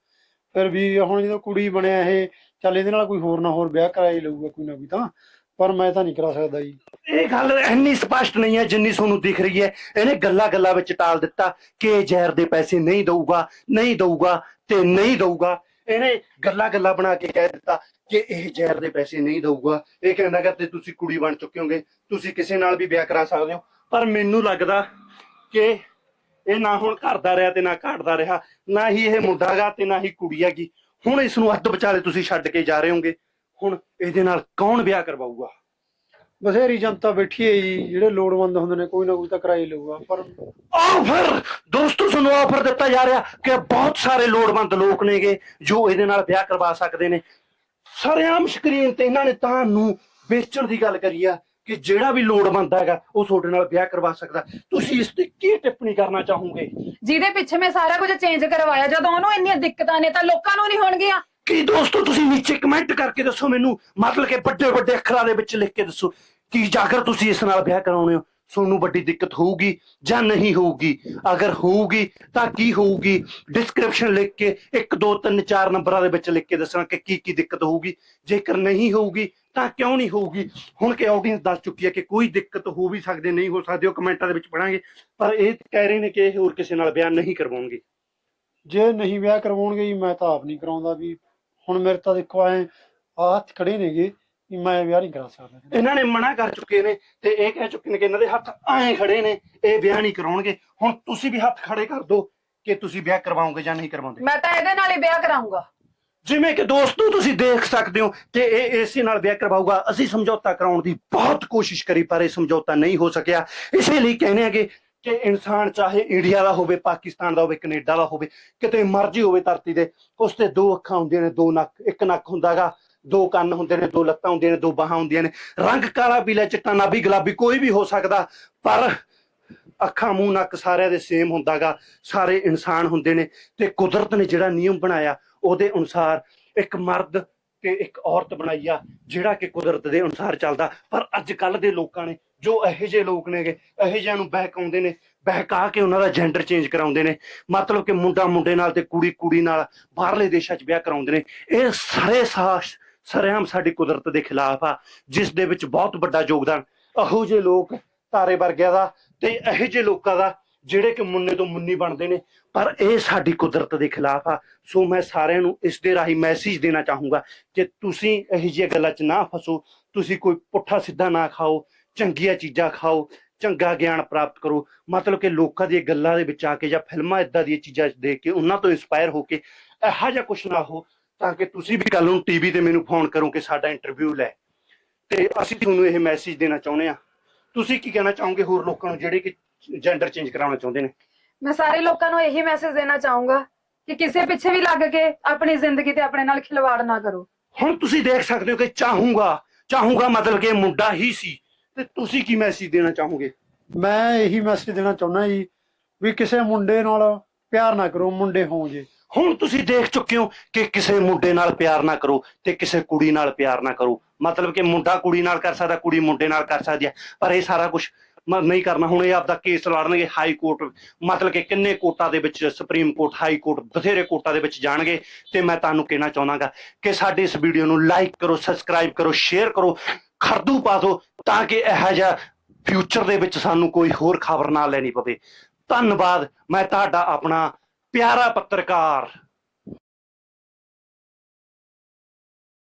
ਫਿਰ ਵੀ ਹੁਣ ਜਦੋਂ ਕੁੜੀ ਬਣਿਆ ਇਹ, ਚੱਲ ਇਹਦੇ ਨਾਲ ਕੋਈ ਹੋਰ ਨਾ ਹੋਰ ਵਿਆਹ ਕਰਾ ਲਊਗਾ ਕੋਈ ਨਾ ਕੋਈ ਤਾਂ। ਪਰ ਮੈਂ ਤਾਂ ਨਹੀਂ ਕਰਾ ਸਕਦਾ ਜੀ। ਇਹ ਗੱਲ ਇੰਨੀ ਸਪਸ਼ਟ ਨਹੀਂ ਹੈ ਜਿੰਨੀ ਤੁਹਾਨੂੰ ਦਿਖ ਰਹੀ ਹੈ। ਇਹਨੇ ਗੱਲਾਂ ਗੱਲਾਂ ਵਿੱਚ ਟਾਲ ਦਿੱਤਾ ਕਿ ਜ਼ਹਿਰ ਦੇ ਪੈਸੇ ਨਹੀਂ ਦਊਗਾ ਨਹੀਂ ਦਊਗਾ ਤੇ ਨਹੀਂ ਦਊਗਾ। ਇਹਨੇ ਗੱਲਾਂ ਗੱਲਾਂ ਬਣਾ ਕੇ ਕਹਿ ਦਿੱਤਾ ਕਿ ਇਹ ਜ਼ਹਿਰ ਦੇ ਪੈਸੇ ਨਹੀਂ ਦਊਗਾ। ਇਹ ਕਹਿੰਦਾ ਕਿ ਤੇ ਤੁਸੀਂ ਕੁੜੀ ਬਣ ਚੁੱਕੇ ਹੋਗੇ, ਤੁਸੀਂ ਕਿਸੇ ਨਾਲ ਵੀ ਵਿਆਹ ਕਰਾ ਸਕਦੇ ਹੋ। ਪਰ ਮੈਨੂੰ ਲੱਗਦਾ ਕਿ ਇਹ ਨਾ ਹੁਣ ਘਰ ਦਾ ਰਿਹਾ ਤੇ ਨਾ ਘਾਟਦਾ ਰਿਹਾ, ਨਾ ਹੀ ਇਹ ਮੁੰਡਾ ਗਾ ਤੇ ਨਾ ਹੀ ਕੁੜੀ ਹੈਗੀ। ਹੁਣ ਇਸ ਨੂੰ ਅੱਧ ਵਿਚਾਲੇ ਤੁਸੀਂ ਛੱਡ ਕੇ ਜਾ ਰਹੇ ਹੋਗੇ। ਹੁਣ ਇਹਦੇ ਨਾਲ ਕੌਣ ਵਿਆਹ ਕਰਵਾਊਗਾ? ਬਥੇਰੀ ਜਨਤਾ ਬੈਠੀ ਹੈ ਜੀ ਜਿਹੜੇ ਲੋੜਵੰਦ ਹੁੰਦੇ ਨੇ ਕੋਈ ਨਾ ਕੋਈ ਤਾਂ ਕਰਾ ਹੀ ਲਊਗਾ ਪਰ ਆਫਰ! ਦੋਸਤੋ ਤੁਹਾਨੂੰ ਆਫਰ ਦਿੱਤਾ ਜਾ ਰਿਹਾ ਕਿ ਬਹੁਤ ਸਾਰੇ ਲੋੜਵੰਦ ਲੋਕ ਨੇਗੇ ਜੋ ਇਹਦੇ ਨਾਲ ਵਿਆਹ ਕਰਵਾ ਸਕਦੇ ਨੇ। ਸਰੇਆਮ ਸਕਰੀਨ ਤੇ ਇਹਨਾਂ ਨੇ ਤੁਹਾਨੂੰ ਵੇਚਣ ਦੀ ਗੱਲ ਕਰੀ ਆ ਕਿ ਜਿਹੜਾ ਵੀ ਲੋੜਵੰਦ ਹੈਗਾ ਉਹ ਤੁਹਾਡੇ ਨਾਲ ਵਿਆਹ ਕਰਵਾ ਸਕਦਾ। ਤੁਸੀਂ ਇਸ ਤੇ ਕੀ ਟਿੱਪਣੀ ਕਰਨਾ ਚਾਹੋਗੇ? ਜਿਹਦੇ ਪਿੱਛੇ ਮੈਂ ਸਾਰਾ ਕੁਝ ਚੇਂਜ ਕਰਵਾਇਆ ਜਦੋਂ ਉਹਨੂੰ ਇੰਨੀਆਂ ਦਿੱਕਤਾਂ ਨੇ ਤਾਂ ਲੋਕਾਂ ਨੂੰ ਨਹੀਂ ਹੋਣਗੀਆਂ। ਕੀ ਦੋਸਤੋ, ਤੁਸੀਂ ਨੀਚੇ ਕਮੈਂਟ ਕਰਕੇ ਦੱਸੋ ਮੈਨੂੰ, ਮਤਲਬ ਕਿ ਵੱਡੇ ਵੱਡੇ ਅੱਖਰਾਂ ਦੇ ਵਿੱਚ ਲਿਖ ਕੇ ਦੱਸੋ। ਕਿ ਜਾਗਰ ਤੁਸੀਂ ਇਸ ਨਾਲ ਵਿਆਹ ਕਰਾਉਣੇ ਹੋ? ਤੁਹਾਨੂੰ ਵੱਡੀ ਦਿੱਕਤ ਹੋਊਗੀ ਜਾਂ ਨਹੀਂ ਹੋਊਗੀ? ਅਗਰ ਹੋਊਗੀ, ਤਾਂ ਕੀ ਹੋਊਗੀ? ਡਿਸਕ੍ਰਿਪਸ਼ਨ ਲਿਖ ਕੇ 1 2 3 4 ਨੰਬਰਾਂ ਦੇ ਵਿੱਚ ਲਿਖ ਕੇ ਦੱਸਣਾ ਕਿ ਕੀ ਕੀ ਦਿੱਕਤ ਹੋਊਗੀ। ਜੇਕਰ ਨਹੀਂ ਹੋਊਗੀ, ਤਾਂ ਕਿਉਂ ਨਹੀਂ ਹੋਊਗੀ? ਹੁਣ ਕਿ ਆਡੀਅנס ਦੱਸ ਚੁੱਕੀ ਹੈ ਕਿ ਕੋਈ ਦਿੱਕਤ ਹੋ ਵੀ ਸਕਦੇ, ਨਹੀਂ ਹੋ ਸਕਦੇ, ਉਹ ਕਮੈਂਟਾਂ ਦੇ ਵਿੱਚ ਪੜਾਂਗੇ ਪਰ ਇਹ ਕਹਿ ਰਹੇ ਨੇ ਕਿ ਇਹ ਹੋਰ ਕਿਸੇ ਨਾਲ ਵਿਆਹ ਨਹੀਂ ਕਰਵਾਉਣਗੇ। ਜੇ ਨਹੀਂ ਵਿਆਹ ਕਰਵਾਉਣਗੇ ਜੀ, ਮੈਂ ਤਾਂ ਆਪ ਨਹੀਂ ਕਰਾਉਂਦਾ ਵੀ ਹੁਣ ਮੇਰੇ ਤਾਂ ਦੇਖੋ ਐ ਹੱਥ ਖੜੇ ਨੇਗੇ ਵੀ ਮੈਂ ਵਿਆਹ ਨਹੀਂ ਕਰਾ ਸਕਦਾ। ਇਹਨਾਂ ਨੇ ਮਨਾ ਕਰ ਚੁੱਕੇ ਨੇ ਤੇ ਇਹ ਕਹਿ ਚੁੱਕੇ ਨੇ ਕਿ ਇਹਨਾਂ ਦੇ ਹੱਥ ਐਂ ਖੜੇ ਨੇ ਇਹ ਵਿਆਹ ਨਹੀਂ ਕਰਾਉਣਗੇ। ਹੁਣ ਤੁਸੀਂ ਵੀ ਹੱਥ ਖੜੇ ਕਰ ਦਿਓ ਕਿ ਤੁਸੀਂ ਵਿਆਹ ਕਰਵਾਓਗੇ ਜਾਂ ਨਹੀਂ ਕਰਵਾਉਂਦੇ। ਮੈਂ ਤਾਂ ਇਹਦੇ ਨਾਲ ਹੀ ਵਿਆਹ ਕਰਾਉਂਗਾ ਜਿਵੇਂ ਕਿ ਦੋਸਤੋ ਤੁਸੀਂ ਦੇਖ ਸਕਦੇ ਹੋ ਕਿ ਇਹ ਏਸੀ ਨਾਲ ਵਿਆਹ ਕਰਵਾਊਗਾ। ਅਸੀਂ ਸਮਝੌਤਾ ਕਰਾਉਣ ਦੀ ਬਹੁਤ ਕੋਸ਼ਿਸ਼ ਕਰੀ ਪਰ ਇਹ ਸਮਝੌਤਾ ਨਹੀਂ ਹੋ ਸਕਿਆ। ਇਸੇ ਲਈ ਕਹਿੰਦੇ ਆਗੇ ਕਿ ਇਨਸਾਨ ਚਾਹੇ ਇੰਡੀਆ ਦਾ ਹੋਵੇ, ਪਾਕਿਸਤਾਨ ਦਾ ਹੋਵੇ, ਕੈਨੇਡਾ ਦਾ ਹੋਵੇ, ਕਿਤੇ ਮਰਜ਼ੀ ਹੋਵੇ ਧਰਤੀ ਦੇ ਉਸ ਤੇ ਦੋ ਅੱਖਾਂ ਹੁੰਦੀਆਂ ਨੇ, ਦੋ ਨੱਕ, ਇੱਕ ਨੱਕ ਹੁੰਦਾਗਾ ਦੋ ਕੰਨ ਹੁੰਦੇ ਨੇ, ਦੋ ਲੱਤਾਂ ਹੁੰਦੀਆਂ ਨੇ, ਦੋ ਬਾਹਾਂ ਹੁੰਦੀਆਂ ਨੇ, ਰੰਗ ਕਾਲਾ, ਪੀਲਾ, ਚਿੱਟਾ, ਨਾਭੀ, ਗੁਲਾਬੀ, ਕੋਈ ਵੀ ਹੋ ਸਕਦਾ, ਪਰ ਅੱਖਾਂ, ਮੂੰਹ, ਨੱਕ ਸਾਰਿਆਂ ਦੇ ਸੇਮ ਹੁੰਦਾਗਾ ਸਾਰੇ ਇਨਸਾਨ ਹੁੰਦੇ ਨੇ, ਤੇ ਕੁਦਰਤ ਨੇ ਜਿਹੜਾ ਨਿਯਮ ਬਣਾਇਆ, ਉਹਦੇ ਅਨੁਸਾਰ ਇੱਕ ਮਰਦ ਤੇ ਇੱਕ ਔਰਤ ਬਣਾਈ ਆ, ਜਿਹੜਾ ਕਿ ਕੁਦਰਤ ਦੇ ਅਨੁਸਾਰ ਚੱਲਦਾ, ਪਰ ਅੱਜ ਕੱਲ ਦੇ ਲੋਕਾਂ ਨੇ ਜੋ ਇਹੋ ਜਿਹੇ ਲੋਕ ਨੇਗੇ, ਇਹੋ ਜਿਹਿਆਂ ਨੂੰ ਬਹਿਕਾਉਂਦੇ ਨੇ, ਬਹਿਕਾ ਕੇ ਉਹਨਾਂ ਦਾ ਜੈਂਡਰ ਚੇਂਜ ਕਰਾਉਂਦੇ ਨੇ। ਮਤਲਬ ਕਿ ਮੁੰਡਾ ਮੁੰਡੇ ਨਾਲ ਤੇ ਕੁੜੀ ਕੁੜੀ ਨਾਲ ਬਾਹਰਲੇ ਦੇਸ਼ਾਂ 'ਚ ਵਿਆਹ ਕਰਾਉਂਦੇ ਨੇ। ਇਹ ਸਾਰੇ ਸਾਸ਼, ਸਰੇਆਮ ਸਾਡੀ ਕੁਦਰਤ ਦੇ ਖਿਲਾਫ ਆ, ਜਿਸ ਦੇ ਵਿੱਚ ਬਹੁਤ ਵੱਡਾ ਯੋਗਦਾਨ। ਇਹੋ ਜਿਹੇ ਲੋਕ ਤਾਰੇ ਵਰਗਿਆਂ ਦਾ ਤੇ ਇਹੋ ਜਿਹੇ ਲੋਕਾਂ ਦਾ, ਜਿਹੜੇ ਕਿ ਮੁੰਨੇ ਤੋਂ ਮੁੰਨੀ ਬਣਦੇ ਨੇ। ਪਰ ਇਹ ਸਾਡੀ ਕੁਦਰਤ ਦੇ ਖਿਲਾਫ ਆ। ਸੋ ਮੈਂ ਸਾਰਿਆਂ ਨੂੰ ਇਸ ਦੇ ਰਾਹੀਂ ਮੈਸੇਜ ਦੇਣਾ ਚਾਹੂੰਗਾ ਕਿ ਤੁਸੀਂ ਇਹੋ ਜਿਹੀਆਂ ਗੱਲਾਂ 'ਚ ਨਾ ਫਸੋ, ਤੁਸੀਂ ਕੋਈ ਪੁੱਠਾ ਸਿੱਧਾ ਨਾ ਖਾਓ। ਚੰਗੀਆਂ ਚੀਜ਼ਾਂ ਖਾਓ ਚੰਗਾ ਗਿਆਨ ਪ੍ਰਾਪਤ ਕਰੋ। ਮਤਲਬ ਕਿ ਲੋਕਾਂ ਦੀਆਂ ਗੱਲਾਂ ਦੇ ਵਿੱਚ ਆ ਕੇ ਜਾਂ ਫਿਲਮਾਂ ਇਦਾਂ ਦੀਆਂ ਚੀਜ਼ਾਂ ਦੇਖ ਕੇ ਉਹਨਾਂ ਤੋਂ ਇਨਸਪਾਇਰ ਹੋ ਕੇ ਇਹੋ ਜਿਹਾ ਕੁਝ ਨਾ ਹੋ ਤਾਂ ਕਿ ਤੁਸੀਂ ਵੀ ਕੱਲ ਨੂੰ ਟੀਵੀ ਤੇ ਮੈਨੂੰ ਫੋਨ ਕਰੋ ਕਿ ਸਾਡਾ ਇੰਟਰਵਿਊ ਲੈ। ਤੇ ਅਸੀਂ ਤੁਹਾਨੂੰ ਇਹ ਮੈਸੇਜ ਦੇਣਾ ਚਾਹੁੰਦੇ ਆ ਤੁਸੀਂ ਕੀ ਕਹਿਣਾ ਚਾਹੋਗੇ ਹੋਰ ਲੋਕਾਂ ਨੂੰ ਜਿਹੜੇ ਕਿ ਜੈਂਡਰ ਚੇਂਜ ਕਰਾਉਣਾ ਚਾਹੁੰਦੇ ਨੇ? ਮੈਂ ਸਾਰੇ ਲੋਕਾਂ ਨੂੰ ਇਹੀ ਮੈਸੇਜ ਦੇਣਾ ਚਾਹੂੰਗਾ ਕਿ ਕਿਸੇ ਪਿੱਛੇ ਵੀ ਲੱਗ ਕੇ ਆਪਣੀ ਜ਼ਿੰਦਗੀ ਤੇ ਆਪਣੇ ਨਾਲ ਖਿਲਵਾੜ ਨਾ ਕਰੋ। ਹੁਣ ਤੁਸੀਂ ਦੇਖ ਸਕਦੇ ਹੋ ਕਿ ਚਾਹੂੰਗਾ ਚਾਹੂੰਗਾ ਮਤਲਬ ਕਿ ਮੁੰਡਾ ਹੀ ਸੀ। ਤੇ ਤੁਸੀਂ ਕੀ ਮੈਸੇਜ ਦੇਣਾ ਚਾਹੋਗੇ? ਮੈਂ ਇਹੀ ਮੈਸੇਜ ਦੇਣਾ ਚਾਹੁੰਦਾ ਜੀ ਵੀ ਕਿਸੇ ਮੁੰਡੇ ਨਾਲ ਪਿਆਰ ਨਾ ਕਰੋ ਮੁੰਡੇ ਹੋਂ ਜੇ। ਹੁਣ ਤੁਸੀਂ ਦੇਖ ਚੁੱਕੇ ਹੋ ਕਿ ਕਿਸੇ ਮੁੰਡੇ ਨਾਲ ਪਿਆਰ ਨਾ ਕਰੋ ਤੇ ਕਿਸੇ ਕੁੜੀ ਨਾਲ ਪਿਆਰ ਨਾ ਕਰੋ। ਮਤਲਬ ਕਿ ਮੁੰਡਾ ਕੁੜੀ ਨਾਲ ਕਰ ਸਕਦਾ ਕੁੜੀ ਮੁੰਡੇ ਨਾਲ ਕਰ ਸਕਦੀ ਹੈ। ਪਰ ਇਹ ਸਾਰਾ ਕੁਝ ਨਹੀਂ ਕਰਨਾ। ਹੁਣ ਇਹ ਆਪਦਾ ਕੇਸ ਲੜਨਗੇ ਹਾਈ ਕੋਰਟ ਮਤਲਬ ਕਿ ਕਿੰਨੇ ਕੋਰਟਾਂ ਦੇ ਵਿੱਚ ਸੁਪਰੀਮ ਕੋਰਟ ਹਾਈ ਕੋਰਟ ਬਥੇਰੇ ਕੋਰਟਾਂ ਦੇ ਵਿੱਚ ਜਾਣਗੇ। ਤੇ ਮੈਂ ਤੁਹਾਨੂੰ ਕਹਿਣਾ ਚਾਹੁੰਦਾਗਾ ਕਿ ਸਾਡੀ ਇਸ ਵੀਡੀਓ ਨੂੰ ਲਾਈਕ ਕਰੋ ਸਬਸਕ੍ਰਾਈਬ ਕਰੋ ਸ਼ੇਅਰ ਕਰੋ। ਖਰਦੂ ਪਾ ਦਿਓ ਤਾਂ ਕਿ ਇਹੋ ਜਿਹਾ ਫਿਊਚਰ ਦੇ ਵਿੱਚ ਸਾਨੂੰ ਕੋਈ ਹੋਰ ਖਬਰ ਨਾ ਲੈਣੀ ਪਵੇ। ਧੰਨਵਾਦ, ਮੈਂ ਤੁਹਾਡਾ ਆਪਣਾ ਪਿਆਰਾ ਪੱਤਰਕਾਰ।